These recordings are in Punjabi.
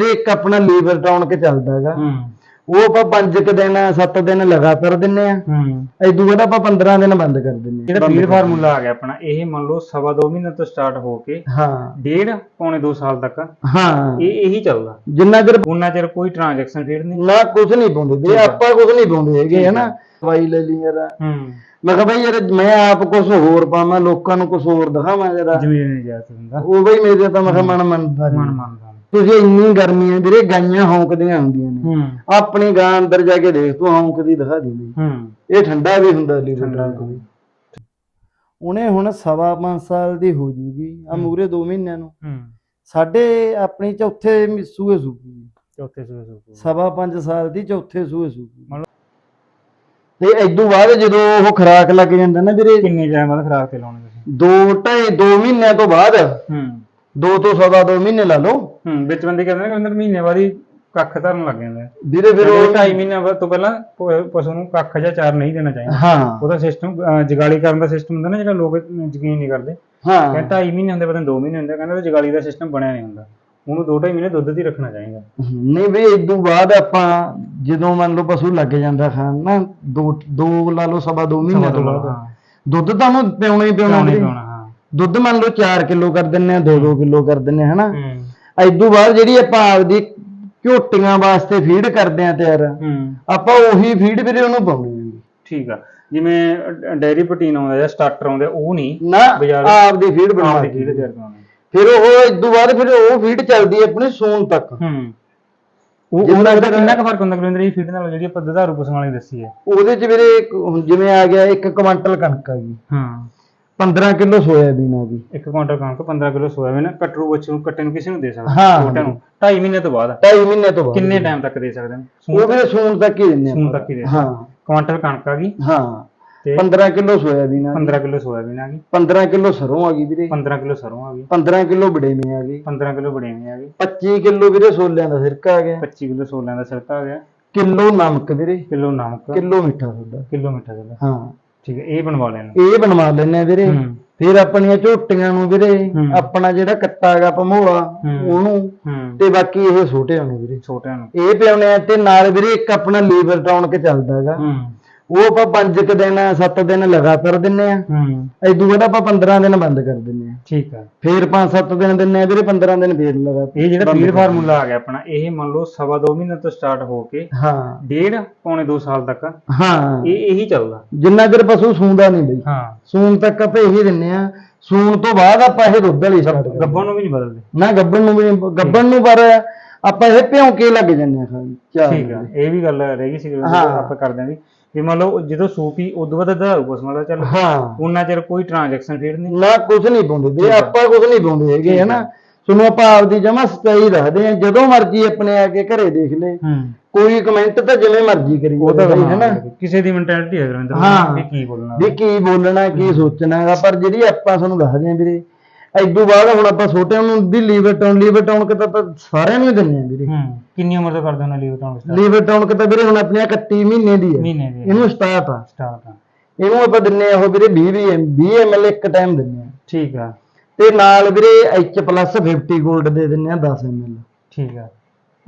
ਤੇ ਇੱਕ ਆਪਣਾ ਲੀਵਰ ਟਾਉਣ ਕੇ ਚੱਲਦਾ ਹੈਗਾ। ਹੂੰ। ਉਹ ਆਪਾਂ 5 ਕੁ ਦਿਨ 7 ਦਿਨ ਲਗਾਤਾਰ ਦਿੰਨੇ ਆ। ਹੂੰ। ਇਦੋਂ ਬਾਅਦ ਆਪਾਂ 15 ਦਿਨ ਬੰਦ ਕਰ ਦਿੰਨੇ ਜਿਹੜਾ ਫੀਡ ਫਾਰਮੂਲਾ ਆ। ਗਿਆ ਆਪਣਾ ਇਹ ਮੰਨ ਲਓ ਸਵਾ ਦੋ ਮਹੀਨੇ ਤੋਂ ਸਟਾਰਟ ਹੋ ਕੇ ਹਾਂ। ਡੇਢ ਪੌਣੇ 2 ਸਾਲ ਤੱਕ ਹਾਂ। ਇਹ ਇਹੀ ਚੱਲਦਾ। ਜਿੰਨਾ ਚਿਰ ਉਹਨਾਂ ਚਿਰ ਕੋਈ ਟ੍ਰਾਂਜੈਕਸ਼ਨ ਫੀਡ ਨਹੀਂ। ਨਾ ਕੁਝ ਨਹੀਂ ਪਾਉਂਦੇ ਵੀ ਆਪਾਂ ਕੁਝ ਨਹੀਂ ਪਾਉਂਦੇ ਹੈਗੇ ਹਨਾ? ਦਵਾਈ ਲੈ ਲਈ ਯਾਰ। ਹੂੰ। ਮੈਂ ਕਿਹਾ ਬਈ ਯਾਰ ਮੈਂ ਆਪ ਕੁਝ ਹੋਰ ਪਾਵਾਂ ਲੋਕਾਂ ਨੂੰ ਕੁਝ ਹੋਰ ਦਿਖਾਵਾਂ ਜਰਾ ਜ਼ਮੀਨ ਨਹੀਂ ਜਾ ਸਕਦਾ। ਉਹ ਬਈ ਮੇਰੇ ਤਾਂ ਮੈਂ ਕਿਹਾ ਮਨ ਮੰਨਦਾ ਨੀ। ਮਨ ਮੰਨਦਾ। ਤੁਸੀਂ ਇੰਨੀ ਗਰਮੀ ਹੈ ਵੀਰੇ ਗਾਈਆਂ ਹੌਂਕਦੀਆਂ ਹੁੰਦੀਆਂ ਨੇ। ਹੂੰ। ਆਪਣੀ ਗਾਂ ਅੰਦਰ ਜਾ ਕੇ ਦੇਖ ਤੂੰ ਹੌਂਕਦੀ ਦਿਖਾ ਦਿੰਦੀ ਹੂੰ। ਇਹ ਠੰਡਾ ਵੀ ਹੁੰਦਾ ਲੀਵਰ ਠੰਡਾ ਵੀ ਉਹਨੇ ਹੁਣ ਸਵਾ ਪੰਜ ਸਾਲ ਦੀ ਹੋ ਜੂਗੀ ਆ ਮੂਰੇ 2 ਮਹੀਨਿਆਂ ਨੂੰ। ਹੂੰ। ਸਾਡੇ ਆਪਣੀ ਚੌਥੇ ਮ- ਸੂਏ ਸੂਗੀ ਚੌਥੇ ਸੂਏ ਸੂਏ ਸਵਾ ਪੰਜ ਸਾਲ ਦੀ ਚੌਥੇ ਸੂਏ ਸੂਗੀ ਤੇ ਇਦੋਂ ਬਾਅਦ ਜਦੋਂ ਉਹ ਖਰਾਕ ਲੱਗ ਜਾਂਦਾ ਨਾ ਵੀਰੇ ਕਿੰਨੇ ਟਾਈਮ ਬਾਅਦ ਖਰਾਕ ਤੇ ਲਾਉਣੇ ਤੁਸੀਂ? ਦੋ ਢਾਈ 2 ਮਹੀਨਿਆਂ ਤੋਂ ਬਾਅਦ ਹੂੰ। ਦੋ ਤੋਂ ਸਵਾ ਦੋ ਮਹੀਨੇ ਲਾ ਲਓ। ਹੂੰ ਵਿੱਚ ਬੰਦੇ ਕਹਿੰਦੇ ਨੇ ਕਿ ਅੰਦਰ ਮਹੀਨੇ ਬਾਅਦ ਹੀ ਕੱਖ ਧਰਨ ਲੱਗ ਜਾਂਦਾ। ਹੈ ਵੀਰੇ ਫਿਰ ਉਹ ਢਾਈ ਮਹੀਨੇ ਬਾਅਦ ਤੋਂ ਪਹਿਲਾਂ ਪ- ਪਸ਼ੂ ਨੂੰ ਕੱਖ ਜਾਂ ਚਾਰ ਨਹੀਂ ਦੇਣਾ ਚਾਹੀਦਾ। ਹਾਂ। ਉਹਦਾ ਸਿਸਟਮ ਜਗਾਲੀ ਕਰਨ ਦਾ ਸਿਸਟਮ ਹੁੰਦਾ ਨਾ ਜਿਹੜਾ ਲੋਕ ਯਕੀਨ ਨਹੀਂ ਕਰਦੇ। ਹਾਂ। ਕਹਿੰਦੇ ਢਾਈ ਮਹੀਨੇ ਹੁੰਦੇ ਪਤਾ 2 ਮਹੀਨੇ ਹੁੰਦੇ ਕਹਿੰਦੇ ਜਗਾਲੀ ਦਾ ਸਿਸਟਮ ਬਣਿਆ ਨਹੀਂ ਹੁੰਦਾ। ਉਹਨੂੰ ਦੋ ਢਾਈ ਮਹੀਨੇ ਦੁੱਧ ਦੀ ਰੱਖਣਾ ਚਾਹੀਦਾ। ਨਹੀਂ ਵੀ ਇਦੋਂ ਬਾਅਦ ਆਪਾਂ ਜਦੋਂ ਮੰਨ ਲਓ ਪਸ਼ੂ ਲੱਗ ਜਾਂਦਾ ਖਾਣ ਨਾ ਦੋ ਦੋ ਲਾ ਲਓ ਸਵਾ ਦੋ ਮਹੀਨੇ ਤੋਂ ਬਾਅਦ। ਦੁੱਧ ਤਾਂ ਉਹਨੂੰ ਪਿਉਣਾ ਹੀ ਪਿਉਣਾ ਪਾਉਣੀ ਵੀਰੇ। ਦੁੱਧ ਮੰਨ ਲਓ 4 ਕਿਲੋ ਕਰ ਦਿੰਨੇ ਆ 2-2 ਕਿਲੋ ਕਰ ਦਿੰਨੇ ਆ ਹਨਾ? ਹੂੰ। ਇਦੋਂ ਬਾਅਦ ਜਿਹੜੀ ਆਪਾਂ ਆਪਦੀ ਝੋਟੀਆਂ ਵਾਸਤੇ ਫੀਡ ਕਰਦੇ ਆ ਤਿਆਰ ਹੂੰ। ਆਪਾਂ ਉਹੀ ਫੀਡ ਵੀਰੇ ਉਹਨੂੰ ਪਾਉਣੀ ਹੈ। ਠੀਕ ਆ। ਜਿਵੇਂ ਡੈਰੀ ਪ੍ਰੋਟੀਨ ਆਉਂਦਾ ਜਾਂ ਸਟਾਰਟਰ ਆਉਂਦਾ ਉਹ ਨਹੀਂ। ਨਾ ਬਾਜ਼ਾਰ- ਆਪਦੀ ਫੀਡ ਬਣਾ ਆਪਦੀ ਕੇ ਫੀਡ ਤਿਆਰ ਕਰਾਉਣੀ ਫਿਰ ਉਹ ਇਦੋਂ ਬਾਅਦ ਫਿਰ ਉਹ ਫੀਡ ਚੱਲਦੀ ਹੈ ਆਪਣੀ ਸੂਨ ਤੱਕ। ਹੂੰ। ਉਹ ਜਿੰਨਾ ਉਹਨਾਂ ਦਾ ਕਿੰਨਾ ਕੁ ਫ਼ਰਕ ਹੁੰਦਾ ਗੁਰਿੰਦਰ ਇਹ ਫੀਡ ਨਾਲ ਜਿਹੜੀ ਆਪਾਂ ਦੁਧਾਰੂ ਪਸ਼ੂਆਂ ਵਾਲੀ ਦੱਸੀ ਹੈ। ਉਹਦੇ ਚ ਵੀਰੇ ਇੱਕ ਹੁਣ ਜਿਵੇਂ ਆ ਗਿਆ 1 ਕੁਇੰਟਲ ਕਣਕ ਆ ਗਈ ਹਾਂ। 15 ਕਿਲੋ ਸੋਇਆਬੀਨ ਆ ਗਈ ਇੱਕ ਕੁਇੰਟਲ ਕਣਕ 15 ਕਿਲੋ ਸੋਇਆਬੀਨ ਕਟਰੂ ਬੱਚੇ ਨੂੰ ਕੱਟੇ ਨੂੰ ਕਿਸੇ ਨੂੰ ਦੇ ਸਕਦਾ ਹਾਂ। ਨੂੰ। 2.5 ਮਹੀਨੇ ਤੋਂ ਬਾਅਦ 2.5 ਮਹੀਨੇ ਤੋਂ ਬਾਅਦ। ਕਿੰਨੇ ਟਾਈਮ ਤੱਕ ਦੇ ਸਕਦੇ ਨੇ? ਉਹ ਵੀਰੇ ਸੂਨ ਤੱਕ ਹੀ ਦਿੰਨੇ ਸੂਨ। ਤੱਕ ਹੀ ਦੇ ਹਾਂ। ਕੁਇੰਟਲ ਕਣਕ ਆ ਗਈ। ਹਾਂ। ਤੇ 15 ਕਿਲੋ ਸੋਇਆਬੀਨ ਆ ਗਈ। 15 ਕਿਲੋ ਸੋਇਆਬੀਨ ਆ ਗਈ। 15 ਕਿਲੋ ਸਰੋਂ ਆ ਗਈ ਵੀਰੇ। 15 ਕਿਲੋ ਸਰੋਂ ਆ ਗਈ। 15 ਕਿਲੋ ਬੜੇਵੇਂ ਆ ਗਈ। 15 ਕਿਲੋ ਬੜੇਵੇਂ ਆ ਗਈ। 25 ਕਿਲੋ ਵੀਰੇ ਛੋਲਿਆਂ ਦਾ ਸਿਰਕਾ ਆ ਗਿਆ। 25 ਕਿਲੋ ਛੋਲਿਆਂ ਦਾ ਸਿਰਕਾ ਆ ਗਿਆ। ਕਿਲੋ ਨਮਕ ਵੀਰੇ। ਕਿਲੋ ਨਮਕ। ਕਿਲੋ ਮਿੱਠਾ ਸੋਡਾ। ਕਿਲੋ ਮਿੱਠਾ ਜਿਹਾ ਹਾਂ। ਠੀਕ ਹੈ ਇਹ ਬਣਵਾ ਲੈਣਾ। ਇਹ ਬਣਵਾ ਲੈਣੇ ਆ ਵੀਰੇ। ਹੂੰ। ਫਿਰ ਆਪਣੀਆਂ ਝੋਟੀਆਂ ਨੂੰ ਵੀਰੇ ਹੂੰ। ਆਪਣਾ ਜਿਹੜਾ ਕੱਟਾ ਹੈਗਾ ਭਮੋਲਾ ਹੂੰ। ਉਹਨੂੰ ਹੂੰ। ਤੇ ਬਾਕੀ ਇਹ ਛੋਟੇ ਹੋਣੇ ਵੀਰੇ। ਛੋਟਿਆਂ ਨੂੰ। ਇਹ ਪਿਆਉਣੇ ਆ ਤੇ ਨਾਲ ਵੀਰੇ ਇੱਕ ਆਪਣਾ ਲੀਵਰ ਟਾਉਣ ਕੇ ਚੱਲਦਾ ਹੈਗਾ। ਹੂੰ। ਉਹ ਆਪਾਂ 5 ਕੁ ਦਿਨ 7 ਦਿਨ ਲਗਾਤਾਰ ਦਿੰਨੇ ਆ। ਹੂੰ। ਇਦੋਂ ਬਾਅਦ ਆਪਾਂ 15 ਦਿਨ ਬੰਦ ਕਰ ਦਿੰਨੇ ਆ। ਠੀਕ ਆ। ਫਿਰ 5-7 ਦਿਨ ਦਿੰਨੇ ਆ ਵੀਰੇ 15 ਦਿਨ ਫੇਰ ਲਗਾਤਾਰ ਇਹ ਜਿਹੜਾ ਫੀਡ ਫਾਰਮੂਲਾ ਆ। ਗਿਆ ਆਪਣਾ ਇਹ ਮੰਨ ਲਓ ਸਵਾ ਦੋ ਮਹੀਨੇ ਤੋਂ ਸਟਾਰਟ ਹੋ ਕੇ ਹਾਂ। ਡੇਢ ਪੌਣੇ 2 ਸਾਲ ਤੱਕ ਹਾਂ। ਇਹ ਇਹੀ ਚੱਲਦਾ। ਜਿੰਨਾ ਚਿਰ ਪਸ਼ੂ ਸੂੰਦਾ ਨਹੀਂ ਬਈ। ਹਾਂ। ਸੂਣ ਤੱਕ ਆਪਾਂ ਇਹੀ ਦਿੰਨੇ ਆ। ਸੂਣ ਤੋਂ ਬਾਅਦ ਆਪਾਂ ਇਹ ਦੁੱਧ ਵਾਲੀ ਸਟਾਰਟ ਕਰਦੇ ਗੱਭਣ ਨੂੰ ਵੀ ਨਹੀਂ ਬਦਲਦੇ। ਨਾ ਗੱਬਣ ਨੂੰ ਵੀ ਗੱਬਣ ਨੂੰ ਪਰ ਆਪਾਂ ਇਹ ਭਿਉਂ ਕੇ ਲੱਗ ਜੰਨੇ ਆ ਖਾਣ ਚਾਰ ਠੀਕ ਆ। ਇਹ ਵੀ ਗੱਲ ਰਹਿ ਗਈ ਸੀ ਜਦੋਂ ਹਾਂ। ਆਪਾਂ ਕਰਦੇ ਆਂ ਵੀ ਵੀ ਮੰਨ ਲਓ ਜਦੋਂ ਸੂਪੀ ਉਦੋਂ ਬਾਅਦ ਦੁਧਾਰੂ ਪਸ਼ੂਆਂ ਦਾ ਚੱਲ ਹਾਂ। ਉਹਨਾਂ ਚਿਰ ਕੋਈ ਟ੍ਰਾਂਜੈਕਸ਼ਨ ਫੀਡ ਨਹੀਂ। ਨਾ ਕੁਝ ਨਹੀਂ ਪਾਉਂਦੇ ਵੀ ਆਪਾਂ ਕੁਝ ਨਹੀਂ ਪਾਉਂਦੇ ਹੈਗੇ ਹਨਾ? ਤੁਹਾਨੂੰ ਆਪਾਂ ਆਪਦੀ ਜਮਾ ਸਚਾਈ ਦੱਸਦੇ ਆ ਜਦੋਂ ਮਰਜ਼ੀ ਆਪਣੇ ਆ ਕੇ ਘਰੇ ਦੇਖ ਲੈ। ਹੂੰ। ਕੋਈ ਕਮੈਂਟ ਤਾਂ ਜਿਵੇਂ ਮਰਜ਼ੀ ਕਰੀ ਉਹ ਤਾਂ ਜਾਵੇ ਹਨਾ? ਕਿਸੇ ਦੀ ਮੈਂਟੈਲਿਟੀ ਹੈ ਗੁਰਿੰਦਰ ਹਾਂ। ਵੀ ਕੀ ਬੋਲਣਾ। ਵੀ ਕੀ ਬੋਲਣਾ ਕੀ ਸੋਚਣਾ ਪਰ ਜਿਹੜੀ ਆਪਾਂ ਤੁਹਾਨੂੰ ਦੱਸਦੇ ਆ ਵੀਰੇ ਐਦੋਂ ਬਾਅਦ ਹੁਣ ਆਪਾਂ ਛੋਟਿਆਂ ਨੂੰ ਵੀ ਲੀਵਰ ਟਾਉਨ ਲੀਵਰ ਟਾਉਨ ਕਿ ਤਾਂ ਆਪਾਂ ਸਾਰਿਆਂ ਨੂੰ ਹੀ ਦਿੰਦੇ ਆ ਵੀਰੇ। ਹੂੰ ਕਿੰਨੀ ਉਮਰ ਤੋਂ ਕਰਦੇ ਹੋ ਨਾ ਲੀਵ ਟਾਉਣ ਸਟਾਰਟ ਲੀਵਰ ਟਾਉਨ ਕਿ ਤਾਂ ਵੀਰੇ ਹੁਣ ਆਪਣੀਆਂ 31 ਮਹੀਨੇ ਦੀ ਹੈ ਮਹੀਨੇ ਦੇ ਇਹਨੂੰ ਸਟਾਰਟ ਆ। ਸਟਾਰਟ ਆ। ਇਹਨੂੰ ਆਪਾਂ ਦਿੰਨੇ ਆ ਉਹ ਵੀਰੇ 20 20 20 ml ਇੱਕ ਟਾਈਮ ਦਿੰਨੇ ਆ। ਠੀਕ ਆ। ਤੇ ਨਾਲ ਵੀਰੇ H+ 50 골ਡ ਦੇ ਦਿੰਨੇ ਆ 10 ml ਠੀਕ ਆ।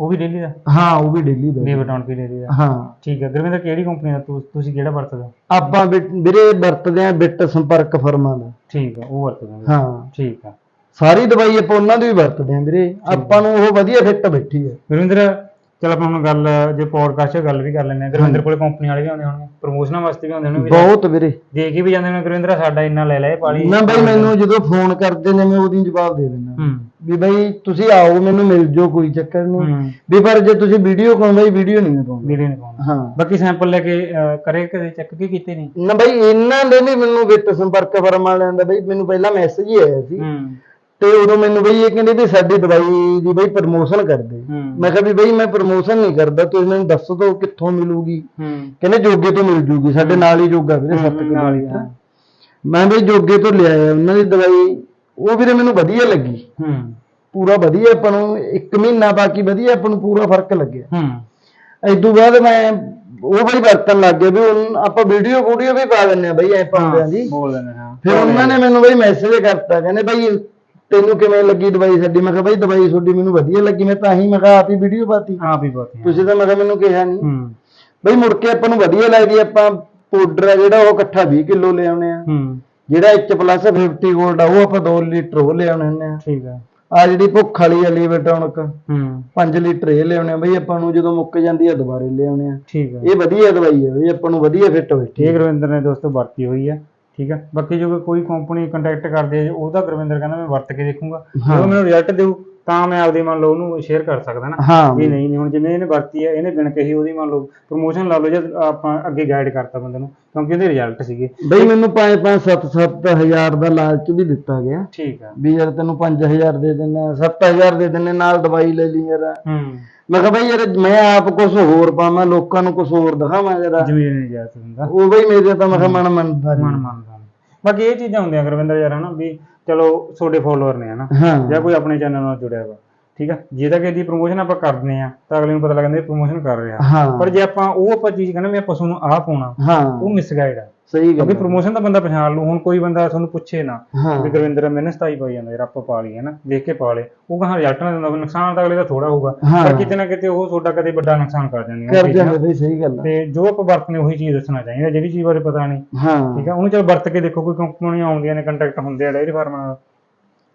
ਉਹ ਵੀ ਡੇਲੀ ਦਾ? ਹਾਂ ਉਹ ਵੀ ਡੇਲੀ ਦਾ। ਲੀਵ ਟਾਉਣ ਪੀ ਡੇਲੀ ਦਾ। ਹਾਂ। ਠੀਕ ਆ ਗੁਰਵਿੰਦਰ ਕਿਹੜੀ ਕੰਪਨੀ ਦਾ? ਤੁਸੀਂ ਕਿਹੜਾ ਵਰਤਦਾ ਆਪਾਂ ਵੀ- ਵੀਰੇ ਵਰਤਦੇ ਆ ਬਿੱਟ ਸੰਪਰਕ ਫਰਮਾਂ ਦਾ। ਠੀਕ ਆ ਉਹ ਵਰਤਦਾ ਹਾਂ। ਠੀਕ ਆ ਸਾਰੀ ਦਵਾਈ ਆਪਾਂ ਉਹਨਾਂ ਦੀ ਵੀ ਵਰਤਦੇ ਆ ਵੀਰੇ। ਆਪਾਂ ਨੂੰ ਉਹ ਵਧੀਆ ਫਿੱਟ ਬੈਠੀ ਹੈ। ਗੁਰਵਿੰਦਰ ਚਲ ਆਪਾਂ ਹੁਣ ਗੱਲ ਜੇ ਪੋਡਕਾਸਟ 'ਚ ਗੱਲ ਵੀ ਕਰ ਲੈਂਦੇ ਆ ਗੁਰਵਿੰਦਰ ਕੋਲੇ ਕੰਪਨੀ ਵਾਲੇ ਵੀ ਆਉਂਦੇ ਹੋਣਗੇ। ਪ੍ਰਮੋਸ਼ਨਾਂ ਵਾਸਤੇ ਵੀ ਆਉਂਦੇ ਹੋਣਗੇ। ਬਹੁਤ ਵੀਰੇ। ਦੇ ਕੇ ਵੀ ਜਾਂਦੇ ਨੇ ਗੁਰਵਿੰਦਰ ਸਾਡਾ ਇੰਨਾ ਲੈ ਲੈ ਪਾਲੀ। ਨਾ ਬਾਈ ਮੈਨੂੰ ਜਦੋਂ ਫੋਨ ਕਰਦੇ ਨੇ ਮੈਂ ਉਹਦੀ ਜਵਾਬ ਦੇ ਦਿੰਦਾ। ਵੀ ਬਾਈ ਤੁਸੀਂ ਆਓ ਮੈਨੂੰ ਮਿਲ ਜਾਓ ਕੋਈ ਚੱਕਰ ਨਹੀਂ। ਵੀ ਪਰ ਜੇ ਤੁਸੀਂ ਵੀਡੀਓ ਕੋਲ ਬਾਈ ਵੀਡੀਓ ਨਹੀਂ ਪਾਉਂਦਾ। ਵੀਰੇ ਨੇ ਪਾਉਣਾ ਹਾਂ। ਬਾਕੀ ਸੈਂਪਲ ਲੈ ਕੇ ਕਰੇ ਕਦੇ ਚੈੱਕ ਕੀ ਕੀਤੇ ਨਹੀਂ ਨਾ ਬਾਈ ਇਹਨਾਂ ਦੇ ਵੀ ਮੈਨੂੰ ਬਿੱਟ ਸੰਪਰਕ ਫਰਮ ਵਾਲਿਆਂ ਦਾ ਬਾਈ ਮੈਨੂੰ ਪਹਿਲਾਂ ਮੈਸੇਜ ਹੀ ਆਇਆ ਸੀ। ਹੂੰ ਤੇ ਉਦੋਂ ਮੈਨੂੰ ਬਈ ਇਹ ਕਹਿੰਦੇ ਵੀ ਸਾਡੀ ਦਵਾਈ ਦੀ ਬਈ ਪ੍ਰਮੋਸ਼ਨ ਕਰਦੇ ਮੈਂ ਕਿਹਾ ਵੀ ਬਈ ਮੈਂ ਪ੍ਰਮੋਸ਼ਨ ਨਹੀਂ ਕਰਦਾ ਤੁਸੀਂ ਮੈਨੂੰ ਦੱਸ ਦਿਓ ਕਿੱਥੋਂ ਮਿਲੂਗੀ। ਕਹਿੰਦੇ ਜੋਗੇ ਤੋਂ ਮਿਲ ਜੂਗੀ ਸਾਡੇ ਨਾਲ ਹੀ ਜੋਗਾ ਵੀਰੇ 7 ਨਾਲ ਹੀ, ਕਿਲੋਮੀਟਰ ਹਾਂ। ਮੈਂ ਬਈ ਜੋਗੇ ਤੋਂ ਲਿਆਇਆ ਉਹਨਾਂ ਦੀ ਦਵਾਈ ਉਹ ਵੀਰੇ ਮੈਨੂੰ ਵਧੀਆ ਲੱਗੀ। ਪੂਰਾ ਵਧੀਆ ਆਪਾਂ ਨੂੰ ਇੱਕ ਮਹੀਨਾ ਬਾਕੀ ਵਧੀਆ ਆਪਾਂ ਨੂੰ ਪੂਰਾ ਫ਼ਰਕ ਲੱਗਿਆ। ਹੂੰ। ਇਦੋਂ ਬਾਅਦ ਮੈਂ ਉਹ ਬਈ ਵਰਤਣ ਲੱਗ ਗਏ ਵੀ ਆਪਾਂ ਵੀਡੀਓ ਵੀਡੀਓ ਵੀ ਪਾ ਦਿੰਨੇ ਆ ਬਈ ਐ ਪਾਉਂਦਿਆਂ ਦੀ। ਬੋਲ ਦਿੰਦੇ ਹਾਂ। ਫਿਰ ਉਹਨਾਂ ਨੇ ਮੈਨੂੰ ਬਈ ਮੈਸੇਜ ਕਰਤਾ ਕਹਿੰਦੇ ਬਈ ਤੈਨੂੰ ਕਿਵੇਂ ਲੱਗੀ ਦਵਾਈ ਸਾਡੀ? ਮੈਂ ਕਿਹਾ ਬਾਈ ਦਵਾਈ ਤੁਹਾਡੀ ਮੈਨੂੰ ਵਧੀਆ ਲੱਗੀ ਮੈਂ ਤਾਂ ਹੀ ਮੈਂ ਕਿਹਾ ਆਪ ਹੀ ਵੀਡੀਓ ਪਾਤੀ। ਹੀ ਬਹੁਤ ਹੈ। ਤੁਸੀਂ ਤਾਂ ਮੈਂ ਕਿਹਾ ਮੈਨੂੰ ਕਿਹਾ ਨਹੀਂ ਹੂੰ। ਬਈ ਮੁੜ ਕੇ ਆਪਾਂ ਨੂੰ ਵਧੀਆ ਲੱਗਦੀ ਆ, ਆਪਾਂ ਪਾਊਡਰ ਆ ਜਿਹੜਾ ਉਹ ਇਕੱਠਾ 20 ਕਿਲੋ ਲੈ ਆਉਣੇ ਆ। ਹੂੰ। ਜਿਹੜਾ ਪਲੱਸ 50 ਗੋਲਡ ਆ ਉਹ ਆਪਾਂ 2 ਲੀਟਰ ਉਹ ਲੈ ਆਉਣੇ ਹੁੰਦੇ ਆ। ਠੀਕ ਹੈ ਆ ਜਿਹੜੀ ਭੁੱਖ ਵਾਲੀ ਆ ਲੀਵਰਟੌਨਿਕ ਹੂੰ। 5 ਲੀਟਰ ਇਹ ਲੈ ਆਉਣੇ ਆ ਬਈ ਆਪਾਂ ਨੂੰ ਜਦੋਂ ਮੁੱਕ ਜਾਂਦੀ ਆ ਦੁਬਾਰੇ ਲੈ ਆਉਣੇ ਆ। ਠੀਕ ਹੈ ਇਹ ਵਧੀਆ ਦਵਾਈ ਹੈ ਬਈ ਆਪਾਂ ਨੂੰ ਵਧੀਆ ਫਿੱਟ ਹੋਏ ਇਹ ਗੁਰਵਿੰਦਰ ਨੇ ਦੋਸਤੋ ਵਰਤੀ ਹੋਈ ਆ। ਠੀਕ ਹੈ ਬਾਕੀ ਜੋ ਕੋਈ ਕੰਪਨੀ ਕੰਟੈਕਟ ਕਰਦੇ ਆ ਉਹਦਾ ਗੁਰਵਿੰਦਰ ਕਹਿੰਦਾ ਮੈਂ ਵਰਤ ਕੇ ਦੇਖੂੰਗਾ। ਜਦੋਂ ਮੈਨੂੰ ਰਿਜ਼ਲਟ ਦੇਊ ਤਾਂ ਮੈਂ ਆਪਦੀ ਮੰਨ ਲਓ ਉਹਨੂੰ ਸ਼ੇਅਰ ਕਰ ਸਕਦਾ ਨਾ ਹਾਂ ਵੀ ਨਹੀਂ ਨਹੀਂ ਹੁਣ ਜਿਵੇਂ ਇਹਨੇ ਵਰਤੀ ਹੈ ਇਹਨੇ ਬਿਨ ਕਹੀ ਉਹਦੀ ਮੰਨ ਲਓ ਪ੍ਰੋਮੋਸ਼ਨ ਲਾ ਲਓ ਜਦ ਆਪਾਂ ਅੱਗੇ ਗਾਈਡ ਕਰਤਾ ਬੰਦੇ ਨੂੰ ਕਿਉਂਕਿ ਉਹਦੇ ਰਿਜ਼ਲਟ ਸੀਗੇ। ਬਈ ਮੈਨੂੰ 5 5 7 7 ਹਜ਼ਾਰ ਦਾ ਲਾਲਚ ਵੀ ਦਿੱਤਾ ਗਿਆ। ਠੀਕ ਆ। ਵੀ ਯਾਰ ਤੈਨੂੰ 5000 ਦੇ ਦਿੰਨੇ 7000 ਦੇ ਦਿੰਨੇ ਨਾਲ ਦਵਾਈ ਲੈ ਲਈ ਯਾਰ। ਹੂੰ। ਮੈਂ ਕਿਹਾ ਬਈ ਯਾਰ ਮੈਂ ਆਪ ਕੁਝ ਹੋਰ ਪਾਵਾਂ ਲੋਕਾਂ ਨੂੰ ਕੁਝ ਹੋਰ ਦਿਖਾਵਾਂ ਜਰਾ। ਜ਼ਮੀਨ ਨਹੀਂ ਜਾ ਹੁੰਦਾ ਉਹ ਬਈ ਮੇਰੇ ਤਾਂ ਮੈਂ ਕਿਹਾ ਮਨ ਮੰਨਦਾ ਮਨ ਮੰਨਦਾ। ਬਾਕੀ ਇਹ ਚੀਜ਼ਾਂ ਹੁੰਦੀਆਂ ਗੁਰਵਿੰਦਰ ਯਾਰ ਹਨਾ ਵੀ ਚਲੋ ਤੁਹਾਡੇ ਫੋਲੋਅਰ ਨੇ ਹਨਾ ਹਾਂ। ਜਾਂ ਕੋਈ ਆਪਣੇ ਚੈਨਲ ਨਾਲ ਜੁੜਿਆ ਵਾ ਠੀਕ ਆ? ਜੇ ਤਾਂ ਕਿਸੇ ਦੀ ਪ੍ਰੋਮੋਸ਼ਨ ਆਪਾਂ ਕਰਦੇ ਆ ਤਾਂ ਅਗਲੇ ਨੂੰ ਪਤਾ ਲੱਗਦਾ ਇਹ ਪ੍ਰੋਮੋਸ਼ਨ ਕਰ ਰਿਹਾ। ਹਾਂ। ਪਰ ਜੇ ਆਪਾਂ ਉਹ ਆਪਾਂ ਚੀਜ਼ ਕਹਿੰਦੇ ਵੀ ਆਪਾਂ ਪਸ਼ੂ ਨੂੰ ਆਹ ਪਾਉਣਾ ਹਾਂ। ਉਹ ਮਿਸਗਾਈਡ ਆ। ਸਹੀ ਗੱਲ ਕਿਉਂਕਿ ਪ੍ਰੋਮੋਸ਼ਨ ਤਾਂ ਬੰਦਾ ਪਛਾਣ ਲੂ ਹੁਣ ਕੋਈ ਬੰਦਾ ਤੁਹਾਨੂੰ ਪੁੱਛੇ ਨਾ ਹਾਂ। ਵੀ ਗੁਰਵਿੰਦਰ ਮੈਨੇ 27 ਪਾਈ ਜਾਂਦਾ ਯਾਰ ਆਪਾਂ ਪਾ ਲਈ ਹੈ ਨਾ ਦੇਖ ਕੇ ਪਾ ਲੇ ਉਹ ਕਹਾਂ ਰਿਜ਼ਲਟ ਨਾ ਦਿੰਦਾ ਨੁਕਸਾਨ ਤਾਂ ਅਗਲੇ ਦਾ ਥੋੜਾ ਹੋਊਗਾ ਹਾਂ। ਪਰ ਕਿਤੇ ਨਾ ਕਿਤੇ ਉਹ ਤੁਹਾਡਾ ਕਦੇ ਵੱਡਾ ਨੁਕਸਾਨ ਕਰ ਜਾਂਦੀਆਂ ਕਰ। ਜਾਂਦੇ ਬਈ ਸਹੀ ਗੱਲ ਤੇ ਜੋ ਆਪਾਂ ਵਰਤਨੇ ਉਹੀ ਚੀਜ਼ ਦੱਸਣਾ ਚਾਹੀਦਾ ਜਿਹੜੀ ਚੀਜ਼ ਬਾਰੇ ਪਤਾ ਨਹੀਂ। ਹਾਂ। ਠੀਕ ਆ ਉਹਨੂੰ ਚਲ ਵਰਤ ਕੇ ਦੇਖੋ ਕੋਈ ਕੰਪਨੀਆਂ ਆਉਂਦੀਆਂ ਨੇ ਕੰਟੈਕਟ ਹੁੰਦੇ ਆ ਡੇਅਰੀ ਫਾਰਮਾਂ ਨਾਲ।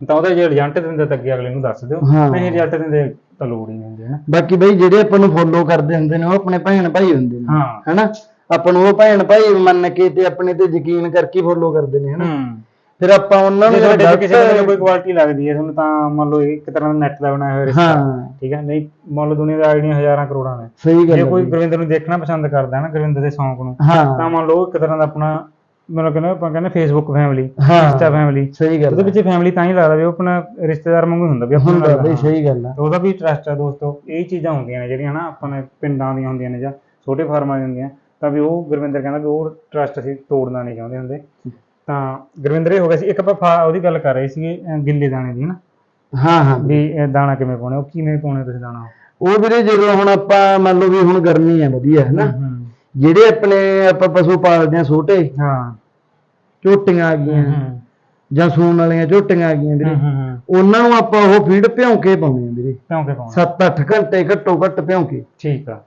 ਤਾਂ ਉਹਦਾ ਜੇ ਰਿਜ਼ਲਟ ਦਿੰਦੇ ਤਾਂ ਅੱਗੇ ਅਗਲੇ ਨੂੰ ਦੱਸ ਦਿਓ। ਹਾਂ। ਨਹੀਂ ਰਿਜ਼ਲਟ ਦਿੰਦੇ ਤਾਂ ਲੋੜ ਹੀ ਨਹੀਂ ਹੁੰਦੀ ਹੈ ਨਾ ਬਾਕੀ ਬਈ ਜਿਹੜੇ ਆਪਾਂ ਨੂੰ ਫੋਲੋ ਕਰਦੇ ਹੁੰਦੇ ਨੇ ਉਹ ਆਪਣੇ ਭੈਣ ਭਾਈ ਹੁੰਦੇ ਨੇ ਹਾਂ। ਹਨਾ? ਆਪਾਂ ਨੂੰ ਉਹ ਭੈਣ ਭਾਈ ਮੰਨ ਕੇ ਤੇ ਆਪਣੇ ਤੇ ਯਕੀਨ ਕਰਕੇ ਫੋਲੋ ਕਰਦੇ ਨੇ ਹਨਾ? ਹੂੰ। ਫਿਰ ਆਪਾਂ ਉਹਨਾਂ ਨੂੰ ਜੇ ਕਿਸੇ ਨੂੰ ਕੋਈ ਕੁਆਲਿਟੀ ਲੱਗਦੀ ਹੈ ਤੁਹਾਨੂੰ ਤਾਂ ਮੰਨ ਲਓ ਇੱਕ ਤਰ੍ਹਾਂ ਦਾ ਨੈਟ ਦਾ ਬਣਾਇਆ ਹੋਇਆ ਰਿਸ਼ਤਾ ਹਾਂ। ਠੀਕ ਹੈ? ਨਹੀਂ ਮੰਨ ਲਓ ਦੁਨੀਆ ਦਾ ਆਈਡੀਆਂ ਹਜ਼ਾਰਾਂ ਕਰੋੜਾਂ ਨੇ। ਸਹੀ ਗੱਲ ਜੇ ਕੋਈ। ਗੁਰਵਿੰਦਰ ਨੂੰ ਦੇਖਣਾ ਪਸੰਦ ਕਰਦਾ ਹੈ ਨਾ ਗੁਰਵਿੰਦਰ ਦੇ ਸ਼ੌਂਕ ਨੂੰ ਤਾਂ ਮੰਨ ਲਓ ਇੱਕ ਤਰ੍ਹਾਂ ਦਾ ਆਪਣਾ ਮਤਲਬ ਕਹਿੰਦੇ ਆਪਾਂ ਕਹਿੰਦੇ ਫੇਸਬੁੱਕ ਫੈਮਿਲੀ। ਇੰਸਟਾ ਫੈਮਿਲੀ ਸਹੀ ਗੱਲ ਉਹਦੇ। ਵਿੱਚ ਫੈਮਿਲੀ ਤਾਂ ਹੀ ਲੱਗਦਾ ਵੀ ਉਹ ਆਪਣਾ ਰਿਸ਼ਤੇਦਾਰ ਵਾਂਗੂ ਹੀ ਹੁੰਦਾ ਵੀ ਹੁੰਦਾ ਲੱਗਦਾ ਬਈ। ਸਹੀ ਗੱਲ ਆ ਉਹਦਾ ਵੀ ਟਰਸਟ ਹੈ ਦੋਸਤੋ ਇਹ ਚੀਜ਼ਾਂ ਹੁੰਦੀਆਂ ਨੇ ਜਿਹੜੀਆਂ ਨਾ ਆਪਣੇ ਪਿੰਡਾਂ ਦੀਆਂ ਹੁੰਦੀਆਂ ਨੇ ਜਾਂ ਛੋਟੇ ਫਾਰਮਾਂ ਦੀਆਂ ਹੁੰਦੀਆਂ। ਤਾਂ ਵੀ ਉਹ ਗੁਰਵਿੰਦਰ ਕਹਿੰਦਾ ਵੀ ਉਹ ਟਰਸਟ ਅਸੀਂ ਤੋੜਨਾ ਨਹੀਂ ਚਾਹੁੰਦੇ ਹੁੰਦੇ। ਤਾਂ ਗੁਰਵਿੰਦਰ ਇਹ ਹੋ ਗਿਆ ਸੀ ਇੱਕ ਆਪਾਂ ਉਹਦੀ ਗੱਲ ਕਰ ਰਹੇ ਸੀਗੇ ਗਿੱਲੇ ਦਾਣੇ ਦੀ ਹਾਂ ਹਾਂ। ਵੀ ਇਹ ਦਾਣਾ ਕਿਵੇਂ ਪਾਉਣਾ ਉਹ ਕਿਵੇਂ ਪਾਉਣੇ ਤੁਸੀਂ ਦਾਣਾ? ਉਹ ਵੀਰੇ ਜਦੋਂ ਹੁਣ ਆਪਾਂ ਮੰਨ ਲਓ ਵੀ ਹੁਣ ਗਰਮੀ ਆ ਵਧੀਆ ਹੈ ਨਾ ਜਿਹੜੇ ਆਪਣੇ ਆਪਾਂ ਪਸ਼ੂ ਪਾਲਦੇ ਆ ਛੋਟੇ ਹਾਂ। ਝੋਟੀਆਂ ਆ ਗਈਆਂ ਜਾਂ ਸੂਣ ਵਾਲੀਆਂ ਝੋਟੀਆਂ ਆ ਗਈਆਂ ਵੀਰੇ। ਉਹਨਾਂ ਨੂੰ ਆਪਾਂ ਉਹ ਫੀਡ ਭਿਉਂ ਕੇ ਪਾਉਂਦੇ ਆ ਵੀਰੇ। ਕਿਉਂ ਕੇ ਪਾਉਣਾ 7-8 ਘੰਟੇ ਘੱਟੋ ਘੱਟ ਭਿਉਂ ਕੇ ਠੀਕ ਆ।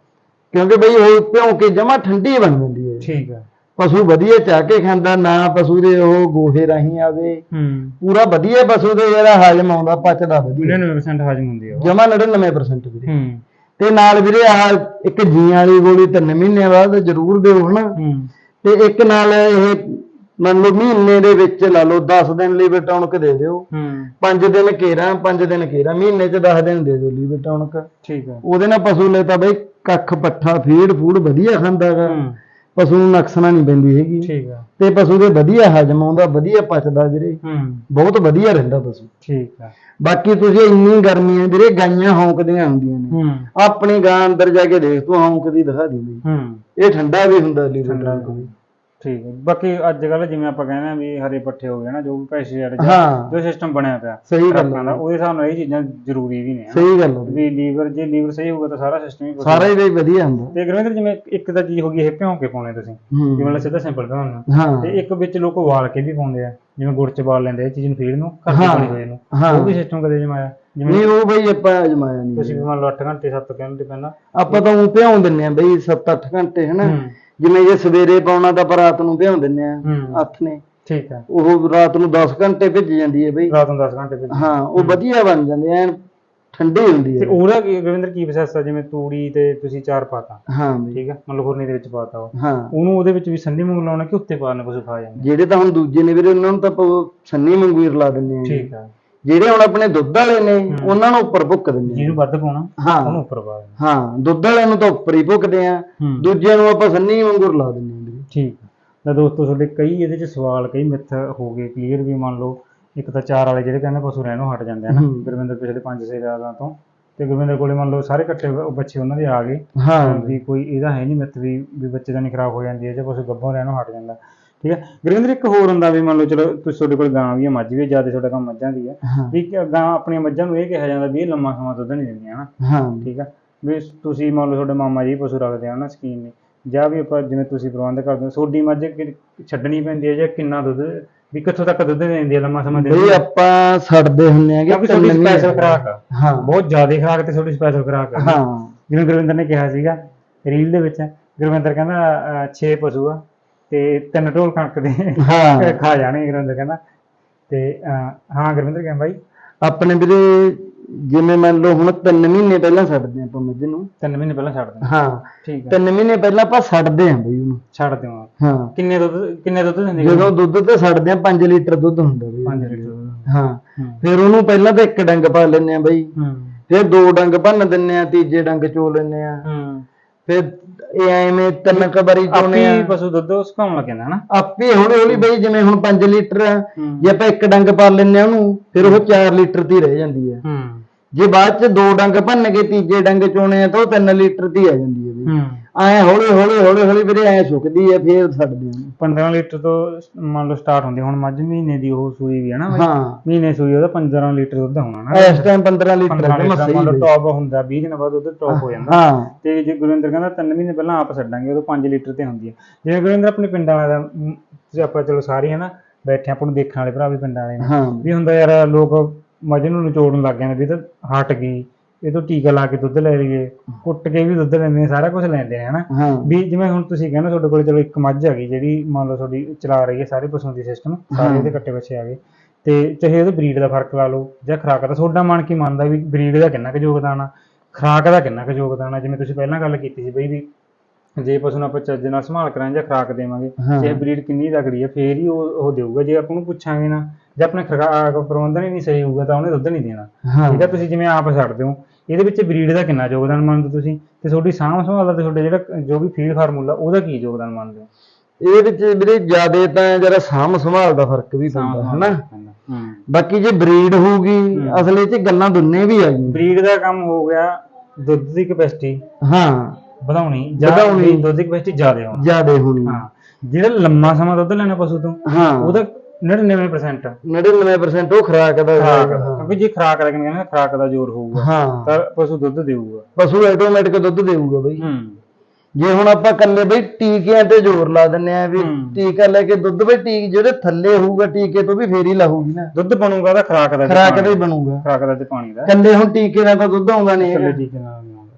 ਕਿਉਂਕਿ ਬਈ ਉਹ ਭਿਉਂ ਕੇ ਜਮਾ ਠੰਡੀ ਬਣ ਜਾਂਦੀ ਹੈ। ਠੀਕ ਆ ਪਸ਼ੂ ਵਧੀਆ ਚਾਹ ਕੇ ਖਾਂਦਾ ਨਾ ਪਸ਼ੂ ਦੇ ਉਹ ਗੋਹੇ ਰਾਹੀਂ ਆਵੇ। ਹੂੰ। ਪੂਰਾ ਵਧੀਆ ਪਸ਼ੂ ਦੇ ਜਿਹੜਾ ਹਜਮ ਆਉਂਦਾ ਪਚਦਾ ਵਧੀਆ। 99% ਹਾਜ਼ਮ ਹੁੰਦੀ ਉਹ। ਜਮਾ 99% ਵੀਰੇ। ਹੂੰ। ਤੇ ਨਾਲ ਵੀਰੇ ਆਹ ਇੱਕ ਜੀਆਂ ਵਾਲੀ ਗੋਲੀ ਤਿੰਨ ਮਹੀਨੇ ਬਾਅਦ ਜ਼ਰੂਰ ਦਿਓ ਹਨਾ। ਹੂੰ। ਤੇ ਇੱਕ ਨਾਲ ਇਹ ਮੰਨ ਲਓ ਮਹੀਨੇ ਦੇ ਵਿੱਚ ਲਾ ਲਓ 10 ਦਿਨ ਲਈ ਟੌਨਕ ਦੇ ਦਿਓ। ਹੂੰ। 5 ਦਿਨ ਕੇਰਾ 5 ਦਿਨ ਕੇਰਾ। ਮਹੀਨੇ ਚ 10 ਦਿਨ ਦੇ ਦਿਓ ਲੀਵਰ ਟੌਨਕ ਠੀਕ ਆ ਉਹਦੇ ਨਾਲ ਪਸ਼ੂ ਲੈ ਤਾਂ ਬਈ ਕੱਖ ਪੱਠਾ ਫੀਡ ਫੂਡ ਵਧੀਆ ਖਾਂਦਾ ਗਾ ਹੂੰ। ਪਸ਼ੂ ਨੂੰ ਨਕਸਣਾ ਨਹੀਂ ਪੈਂਦੀ ਹੈਗੀ। ਠੀਕ ਆ। ਤੇ ਪਸ਼ੂ ਦੇ ਵਧੀਆ ਹਜਮ ਆਉਂਦਾ ਵਧੀਆ ਪਚਦਾ ਵੀਰੇ। ਹੂੰ। ਬਹੁਤ ਵਧੀਆ ਰਹਿੰਦਾ ਪਸ਼ੂ। ਠੀਕ ਆ। ਬਾਕੀ ਤੁਸੀਂ ਇੰਨੀ ਗਰਮੀ ਹੈ ਵੀਰੇ ਗਾਈਆਂ ਹੌਂਕਦੀਆਂ ਹੁੰਦੀਆਂ ਨੇ। ਹੂੰ। ਆਪਣੀ ਗਾਂ ਅੰਦਰ ਜਾ ਕੇ ਦੇਖ ਤੂੰ ਹੌਂਕਦੀ ਦਿਖਾ ਦਿੰਦੀ ਹੂੰ। ਇਹ ਠੰਡਾ ਵੀ ਹੁੰਦਾ ਲੀਵਰ ਠੰਡਾ ਵੀ। ਠੀਕ ਹੈ। ਬਾਕੀ ਅੱਜ ਕੱਲ ਜਿਵੇਂ ਆਪਾਂ ਕਹਿੰਦੇ ਆ ਵੀ ਹਰੇ ਪੱਠੇ ਹੋ ਗਏ ਨਾ ਜੋ ਵੀ ਪੈਸਟੀਸਾਈਡ ਹਾਂ। ਜੋ ਸਿਸਟਮ ਬਣਿਆ ਪਿਆ ਸਹੀ ਗੱਲ ਦਾ ਉਹਦੇ ਹਿਸਾਬ ਨਾਲ ਇਹ ਚੀਜ਼ਾਂ ਜ਼ਰੂਰੀ ਵੀ ਨੇ ਹਨਾ। ਸਹੀ ਗੱਲ ਹੈ ਵੀ ਲੀਵਰ ਜੇ ਲੀਵਰ ਸਹੀ ਹੋਊਗਾ ਤਾਂ ਸਾਰਾ ਸਿਸਟਮ ਹੀ। ਸਾਰਾ ਹੀ ਬਈ ਵਧੀਆ ਹੁੰਦਾ। ਤੇ ਗੁਰਵਿੰਦਰ ਜਿਵੇਂ ਇੱਕ ਤਾਂ ਚੀਜ਼ ਹੋ ਗਈ ਇਹ ਭਿਉਂ ਕੇ ਪਾਉਣੇ ਤੁਸੀਂ। ਹੂੰ। ਜਿਵੇਂ ਮਤਲਬ ਸਿੱਧਾ ਸਿੰਪਲ ਭਿਉਣਾ ਹਾਂ। ਤੇ ਇੱਕ ਵਿੱਚ ਲੋਕ ਉਬਾਲ ਕੇ ਵੀ ਪਾਉਂਦੇ ਆ। ਜਿਵੇਂ ਗੁੜ ਚ ਉਬਾਲ ਲੈਂਦੇ ਆ ਇਹ ਚੀਜ਼ ਨੂੰ ਫੀਡ ਨੂੰ ਘਰ ਦੀ ਹਾਂ। ਬਣੀ ਹੋਈ ਨੂੰ। ਹਾਂ। ਉਹ ਵੀ ਸਿਸਟਮ ਕਦੇ ਜਮਾਇਆ? ਜਿਵੇਂ ਨਹੀਂ ਉਹ ਬਈ ਆਪਾਂ ਅਜਮਾਇਆ ਨਹੀਂ। ਤੁਸੀਂ ਵੀ ਮੰਨ ਲਓ 8 ਘੰਟੇ 7 ਘੰਟੇ ਪਹਿਲਾਂ ਆਪਾਂ ਤਾਂ ਉਹ ਭਿਉਂ ਦਿੰਨੇ ਆ ਬਈ 7-8 ਘੰਟੇ ਹਨਾ ਹੂੰ। ਜਿਵੇਂ ਜੇ ਸਵੇਰੇ ਪਾਉਣਾ ਤਾਂ ਆਪਾਂ ਰਾਤ ਨੂੰ ਭਿਉਂ ਦਿੰਨੇ ਆ ਹੂੰ। ਨੇ। ਠੀਕ ਹੈ। ਉਹ ਰਾਤ ਨੂੰ 10 ਘੰਟੇ ਭਿੱਜ ਜਾਂਦੀ ਹੈ ਬਈ। ਰਾਤ ਨੂੰ 10 ਘੰਟੇ ਪਹਿਲਾਂ ਹਾਂ। ਉਹ ਵਧੀਆ ਬਣ ਜਾਂਦੇ ਐਨ ਠੰਡੀ ਹੁੰਦੀ ਤੇ ਹੈ ਉਹਦਾ ਕੀ ਗੁਰਵਿੰਦਰ ਕੀ ਪ੍ਰੋਸੈਸ ਆ? ਜਿਵੇਂ ਤੂੜੀ ਤੇ ਤੁਸੀਂ ਚਾਰ ਪਾਤਾ। ਹਾਂ ਬਈ। ਠੀਕ ਹੈ ਮਤਲਬ ਖੁਰਨੀ ਦੇ ਵਿੱਚ ਪਾਤਾ ਉਹ। ਹਾਂ। ਉਹਨੂੰ ਉਹਦੇ ਵਿੱਚ ਵੀ ਸੰਨੀ ਵਾਂਗੂ ਲਾਉਣਾ ਕਿ ਉੱਤੇ ਪਾਉਣਾ ਕੁਝ ਖਾ ਜਾਂਦੇ। ਜਿਹੜੇ ਤਾਂ ਹੁਣ ਦੂਜੇ ਨੇ ਵੀਰੇ ਉਹਨਾਂ ਨੂੰ ਤਾਂ ਆਪਾਂ ਉਹ ਸੰਨੀ ਮੰਗੂ ਹੀ ਰਲਾ ਦਿੰਨੇ ਆ ਠੀਕ ਆ ਜਿਹੜੇ ਹੁਣ ਆਪਣੇ ਦੁੱਧ ਵਾਲੇ ਨੇ ਉਹਨਾਂ ਨੂੰ ਉੱਪਰ ਭੁੱਕ ਦਿੰਦੇ ਜਿਹਨੂੰ ਵੱਧ ਪਾਉਣਾ ਹਾਂ। ਉਹਨੂੰ ਉੱਪਰ ਪਾ ਦੇਣਾ ਹਾਂ ਦੁੱਧ ਵਾਲਿਆਂ ਨੂੰ ਤਾਂ ਉੱਪਰ ਹੀ ਭੁੱਕਦੇ ਆ। ਹੂੰ। ਦੂਜਿਆਂ ਨੂੰ ਆਪਾਂ ਸੰਨੀ ਵਾਂਗੂ ਰਲਾ ਦਿੰਨੇ ਆ। ਵੀਰੇ ਠੀਕ ਤਾਂ ਦੋਸਤੋ ਤੁਹਾਡੇ ਕਈ ਇਹਦੇ ਚ ਸਵਾਲ ਕਈ ਮਿੱਥ ਹੋ ਗਏ ਕਲੀਅਰ ਵੀ ਮੰਨ ਲਓ। ਇੱਕ ਤਾਂ ਚਾਰ ਵਾਲੇ ਜਿਹੜੇ ਕਹਿੰਦੇ ਪਸ਼ੂ ਰਹਿਣੋਂ ਹਟ ਜਾਂਦੇ ਆ ਨਾ ਹੂੰ। ਗੁਰਵਿੰਦਰ ਪਿਛਲੇ 5-6 ਸਾਲਾਂ ਤੋਂ। ਤੇ ਗੁਰਵਿੰਦਰ ਕੋਲੇ ਮੰਨ ਲਓ ਸਾਰੇ ਕੱਟੇ ਬ- ਬੱਚੇ ਉਹਨਾਂ ਦੇ ਆ ਗਏ। ਹਾਂ। ਵੀ ਕੋਈ ਇਹਦਾ ਹੈ ਨਹੀਂ ਮਿੱਥ ਵੀ ਵੀ ਬੱਚੇ ਦਾ ਨਹੀਂ ਖਰਾਬ ਹੋ ਜਾਂਦੀ ਹੈ ਜਾਂ ਪਸ਼ੂ ਗੱਭੋਂ ਰਹਿਣੋਂ ਹਟ ਜਾਂਦਾ। ਠੀਕ ਹੈ? ਗੁਰਵਿੰਦਰ ਇੱਕ ਹੋਰ ਹੁੰਦਾ ਵੀ ਮੰਨ ਲਓ ਚਲੋ ਤੁਸੀਂ ਤੁਹਾਡੇ ਕੋਲ ਗਾਂ ਵੀ ਹੈ ਮੱਝ ਵੀ ਹੈ ਜ਼ਿਆਦਾ ਤੁਹਾਡਾ ਕੰਮ ਮੱਝਾਂ ਦੀ ਹੈ ਹਾਂ। ਵੀ ਕਿ ਗਾਂ ਆਪਣੀਆਂ ਮੱਝਾਂ ਨੂੰ ਇਹ ਕਿਹਾ ਜਾਂਦਾ ਵੀ ਇਹ ਲੰਮਾ ਸਮਾਂ ਦੁੱਧ ਨਹੀਂ ਦਿੰਦੀਆਂ ਹਨਾ? ਹਾਂ। ਠੀਕ ਆ? ਵੀ ਤੁਸੀਂ ਮੰਨ ਲਓ ਤੁਹਾਡੇ ਮਾਮਾ ਜੀ ਪਸ਼ੂ ਰੱਖਦੇ ਆ ਨਾ ਸਕੀਮ ਨੇ ਜਾਂ ਵੀ ਆਪਾਂ ਜਿਵੇਂ ਤੁਸੀਂ ਪ੍ਰਬੰਧ ਕਰਦੇ ਹੋ ਤੁਹਾਡੀ ਮੱਝ ਕਿ- ਛੱਡਣੀ ਪੈਂਦੀ ਹੈ ਜਾਂ ਕਿੰਨਾ ਦੁੱਧ ਵੀ ਕਿੱਥੋਂ ਤੱਕ ਦੁੱਧ ਦਿੰਦੀ ਆ ਲੰਮਾ ਸਮਾਂ ਦਿੰਦੀ ਆ ਆਪਾਂ ਛੱਡਦੇ ਹੁੰਨੇ ਆਗੇ ਕਿਉਂਕਿ ਤੁਹਾਡੀ ਸਪੈਸ਼ਲ ਖੁਰਾਕ ਆ। ਹਾਂ। ਬਹੁਤ ਜ਼ਿਆਦਾ ਖੁਰਾਕ ਤੇ ਤੁਹਾਡੀ ਸਪੈਸ਼ਲ ਖੁਰਾਕ ਆ। ਹਾਂ। ਜਿਵੇਂ ਗੁਰਵਿੰਦਰ ਨੇ ਕਿਹਾ ਸੀਗਾ ਰੀਲ ਦੇ ਵਿੱਚ ਗੁਰਵਿੰਦਰ ਕਹਿੰਦਾ 6 ਪਸ਼ੂ ਆ। ਤੇ ਤਿੰਨ ਢੋਲ ਕਣਕ ਦੇ ਹਾਂ। ਖਾ ਜਾਣੇ ਗੁਰਵਿੰਦਰ ਕਹਿੰਦਾ। ਤੇ ਹਾਂ ਗੁਰਵਿੰਦਰ ਕਹਿੰਦਾ ਬਾਈ? ਆਪਣੇ ਵੀਰੇ ਜਿਵੇਂ ਮੰਨ ਲਓ ਹੁਣ 3 ਮਹੀਨੇ ਪਹਿਲਾਂ ਛੱਡਦੇ ਆਪਾਂ ਮੱਝ ਨੂੰ। ਤਿੰਨ ਮਹੀਨੇ ਪਹਿਲਾਂ ਛੱਡ ਦੇਣਾ ਹਾਂ। ਠੀਕ ਹੈ 3 ਮਹੀਨੇ ਪਹਿਲਾਂ ਆਪਾਂ ਛੱਡਦੇ ਆਂ ਬਈ ਉਹਨੂੰ। ਛੱਡ ਦਿਓ ਹਾਂ। ਕਿੰਨੇ ਦੁੱਧ ਕਿੰਨੇ ਦੁੱਧ ਦਿੰਦੀ ਜਦੋਂ ਦੁੱਧ ਤੇ ਛੱਡਦੇ ਆਂ 5 ਲੀਟਰ ਦੁੱਧ ਹੁੰਦਾ ਬਈ। 5 ਲੀਟਰ ਹਾਂ। ਫਿਰ ਉਹਨੂੰ ਪਹਿਲਾਂ ਤਾਂ ਇੱਕ ਡੰਗ ਪਾ ਲੈਂਦੇ ਆ ਬਈ। ਹੂੰ। ਫਿਰ ਦੋ ਡੰਗ ਭੰਨ ਦਿੰਨੇ ਆ ਤੀਜੇ ਡੰਗ ਚੋ ਲੈਂਦੇ ਆ ਹੂੰ। ਫਿਰ ਇਹ ਐਵੇਂ ਤਿੰਨ ਕੁ ਵਾਰੀ ਚੋਨੇ ਆ। ਆਪੀ ਪਸ਼ੂ ਦੁੱਧ ਸੁਕਾਉਣ ਲੱਗ ਜਾਂਦਾ ਹਨਾ? ਆਪੇ ਹੌਲੀ ਹੌਲੀ ਬਈ ਜਿਵੇਂ ਹੁਣ 5 ਲੀਟਰ ਆ ਹੂੰ। ਜੇ ਆਪਾਂ ਇੱਕ ਡੰਗ ਪਾ ਲੈਂਦੇ ਆ ਉਹਨੂੰ ਫਿਰ ਉਹ 4 ਲੀਟਰ ਦੀ ਰਹਿ ਜਾਂਦੀ ਹੈ ਹੂੰ। ਜੇ ਬਾਅਦ ਚ ਦੋ ਡੰਗ ਭੰਨ ਕੇ ਤੀਜੇ ਡੰਗ ਚੋਣੇ ਆ ਤਾਂ ਉਹ 3 ਲੀਟਰ ਦੀ ਆ ਜਾਂਦੀ ਹੈ ਬਈ। ਹੂੰ। ਐ ਹੌਲੀ ਹੌਲੀ ਹੌਲੀ ਹੌਲੀ ਵੀਰੇ ਐ ਸੁੱਕਦੀ ਹੈ ਫਿਰ ਛੱਡਦੇ ਆ। 15 ਲੀਟਰ ਤੋਂ ਮੰਨ ਲਓ ਸਟਾਰਟ ਹੁੰਦੀ ਹੁਣ ਮੱਝ ਮਹੀਨੇ ਦੀ ਉਹ ਸੂਈ ਵੀ ਹੈ ਨਾ ਬਾਈ? ਹਾਂ। ਮਹੀਨੇ ਸੂਈ ਉਹਦਾ 15 ਲੀਟਰ ਦੁੱਧ ਹੋਣਾ ਨਾ। ਇਸ ਟਾਈਮ 15 ਲੀਟਰ 15 ਹੈ ਲੀਟਰ ਸਹੀ ਮੰਨ ਲਓ। ਟੌਪ ਹੁੰਦਾ 20 ਦਿਨਾਂ ਬਾਅਦ ਦੁੱਧ ਟੌਪ ਹੋ ਜਾਂਦਾ। ਹਾਂ। ਤੇ ਜੇ ਗੁਰਵਿੰਦਰ ਕਹਿੰਦਾ 3 ਮਹੀਨੇ ਪਹਿਲਾਂ ਆਪ ਛੱਡਾਂਗੇ ਉਦੋਂ 5 ਲੀਟਰ ਤੇ ਹੁੰਦੀ ਹੈ ਜਿਵੇਂ ਗੁਰਵਿੰਦਰ ਆਪਣੇ ਪਿੰਡਾਂ ਵਾਲਾ ਦਾ ਮ, ਤੁਸੀਂ ਆਪਾਂ ਚਲੋ ਸਾਰੇ ਹਨਾ ਬੈਠੇ ਆਪਾਂ ਨੂੰ ਦੇਖਣ ਵਾਲੇ ਭਰਾ ਵੀ ਪਿੰਡਾਂ ਵਾਲੇ ਨੇ। ਹਾਂ। ਵੀ ਹੁੰਦਾ ਯਾਰ ਲੋਕ ਮੱਝ ਨੂੰ ਨਿਚੋੜਨ ਲੱਗ ਜਾਂਦੇ ਵੀ ਤਾਂ ਹਟ ਗਈ ਇਹ ਤੋਂ ਟੀਕਾ ਲਾ ਕੇ ਦੁੱਧ ਲੈ ਲਈਏ ਕੁੱਟ ਕੇ ਵੀ ਦੁੱਧ ਲੈਂਦੇ ਨੇ ਸਾਰਾ ਕੁਝ ਲੈਂਦੇ ਨੇ ਹਨਾ? ਵੀ ਜਿਵੇਂ ਹੁਣ ਤੁਸੀਂ ਕਹਿੰਦੇ ਤੁਹਾਡੇ ਕੋਲ ਚਲੋ ਇੱਕ ਮੱਝ ਹੈਗੀ ਜਿਹੜੀ ਮੰਨ ਲਓ ਤੁਹਾਡੀ ਚਲਾ ਰਹੀ ਹੈ ਸਾਰੇ ਪਸ਼ੂਆਂ ਦੀ ਸਿਸਟਮ ਸਾਰੇ ਇਹਦੇ ਕੱਟੇ ਬੱਚੇ ਆ ਗਏ। ਤੇ ਚਾਹੇ ਉਹਦੇ ਬਰੀਡ ਦਾ ਫ਼ਰਕ ਲਾ ਲਓ ਜਾਂ ਖੁਰਾਕ ਦਾ ਤੁਹਾਡਾ ਮਨ ਕੀ ਮੰਨਦਾ ਵੀ ਬਰੀਡ ਦਾ ਕਿੰਨਾ ਕੁ ਯੋਗਦਾਨ ਆ? ਖੁਰਾਕ ਦਾ ਕਿੰਨਾ ਕੁ ਯੋਗਦਾਨ ਆ? ਜਿਵੇਂ ਤੁਸੀਂ ਪਹਿਲਾਂ ਗੱਲ ਕੀਤੀ ਸੀ ਬਈ ਵੀ ਜੇ ਪਸ਼ੂ ਨੂੰ ਆਪਾਂ ਚੱਜ ਨਾਲ ਸੰਭਾਲ ਕਰਾਂਗੇ ਜਾਂ ਖੁਰਾਕ ਦੇਵਾਂਗੇ। ਜੇ ਬਰੀਡ ਕਿੰਨੀ ਤਕੜੀ ਹੈ ਫੇਰ ਹੀ ਉਹ ਉਹ ਦੇਊਗਾ ਜੇ ਆਪਾਂ ਨੂੰ ਪੁੱਛਾਂਗੇ ਨਾ ਜੇ ਆਪਣੇ ਖੁਰਾਕ ਪ੍ਰਬੰਧਨ ਹੀ ਨਹੀਂ ਸਹੀ ਹੋਊਗਾ ਤਾਂ ਉਹਨੇ ਦੁੱਧ ਨਹੀਂ ਦੇਣਾ। ਹਾਂ। ਠੀਕ ਹੈ ਤੁਸੀਂ ਜਿਵੇਂ ਆਪ ਛੱਡਦੇ ਹੋ ਇਹਦੇ ਵਿੱਚ ਬਰੀਡ ਦਾ ਕਿੰਨਾ ਯੋਗਦਾਨ ਮੰਨਦੇ ਤੁਸੀਂ? ਤੇ ਤੁਹਾਡੀ ਸਾਂਭ ਸੰਭਾਲ ਦਾ ਤੇ ਤੁਹਾਡੇ ਜਿਹੜਾ ਜੋ ਵੀ ਫੀਡ ਫਾਰਮੂਲਾ ਉਹਦਾ ਕੀ ਯੋਗਦਾਨ ਮੰਨਦੇ ਹੋ? ਇਹਦੇ ਵਿੱਚ ਵੀਰੇ ਜਿਆਦੇ ਤਾਂ ਜਰਾ ਸਾਂਭ ਸੰਭਾਲ ਦਾ ਫ਼ਰਕ ਵੀ ਪੈਂਦਾ ਹੈ। ਨਾ ਬਾਕੀ ਜੇ ਬਰੀਡ ਹੋਊਗੀ ਅਸਲ ਵਿੱਚ ਗੱਲਾਂ ਦੁੰਨੇ ਵੀ ਆ ਜੀ ਬਰੀਡ ਦਾ ਕੰਮ ਹੋ ਗਿਆ ਦੁੱਧ ਦੀ ਕਪੈਸਿਟੀ ਹਾਂ। ਵਧਾਉਣੀ ਵਧਾਉਣੀ। ਦੁੱਧ ਦੀ ਕਪੈਸਿਟੀ ਜ਼ਿਆਦਾ ਹੋਣੀ। ਜਿਆਦੇ ਹੋਣੀ। ਹਾਂ। ਜਿਹੜਾ ਲੰਮਾ ਸਮਾਂ ਦੁੱਧ ਲੈਣਾ ਪਸ਼ੂ ਤੋਂ ਹਾਂ। ਉਹਦਾ 99% 99% ਉਹ ਖੁਰਾਕ ਦਾ ਖੁਰਾਕ ਹੋਏਗਾ, ਦਾ। ਹਾਂ। ਕਿਉਂਕਿ ਜੇ ਖੁਰਾਕ ਦਾ ਕਹਿੰਦੇ ਖੁਰਾਕ ਦਾ ਜ਼ੋਰ ਹੋਊਗਾ ਹਾਂ। ਤਾਂ ਪਸ਼ੂ ਦੁੱਧ ਦੇਊਗਾ। ਪਸ਼ੂ ਆਟੋਮੈਟਿਕ ਦੁੱਧ ਦੇਊਗਾ ਬਈ। ਹੂੰ। ਜੇ ਹੁਣ ਆਪਾਂ ਕੱਲੇ ਬਈ ਟੀਕਿਆਂ ਤੇ ਜ਼ੋਰ ਲਾ ਦਿੰਨੇ ਆ ਵੀ ਹੂੰ। ਟੀਕਾ ਲੈ ਕੇ ਦੁੱਧ ਬਈ ਟੀਕ ਜਿਹੜੇ ਥੱਲੇ ਹੋਊਗਾ ਟੀਕੇ ਤੋਂ ਵੀ ਫੇਰ ਹੀ ਲਾਹੂਗੀ ਨਾ। ਦੁੱਧ ਬਣੂਗਾ ਤਾਂ ਖੁਰਾਕ ਦਾ ਤੇ ਖੁਰਾਕ ਪਾਣੀ ਦਾ ਹੀ ਬਣੂਗਾ। ਖੁਰਾਕ ਦਾ ਤੇ ਪਾਣੀ ਦਾ। ਕੱਲੇ ਹੁਣ ਟੀਕੇ ਨਾਲ ਤਾਂ ਦੁੱਧ ਆਉਂਦਾ ਨਹੀਂ ਹੈਗਾ। ਟੀਕੇ ਨਾਲ ਨਹੀਂ ਆਉਂਦਾ।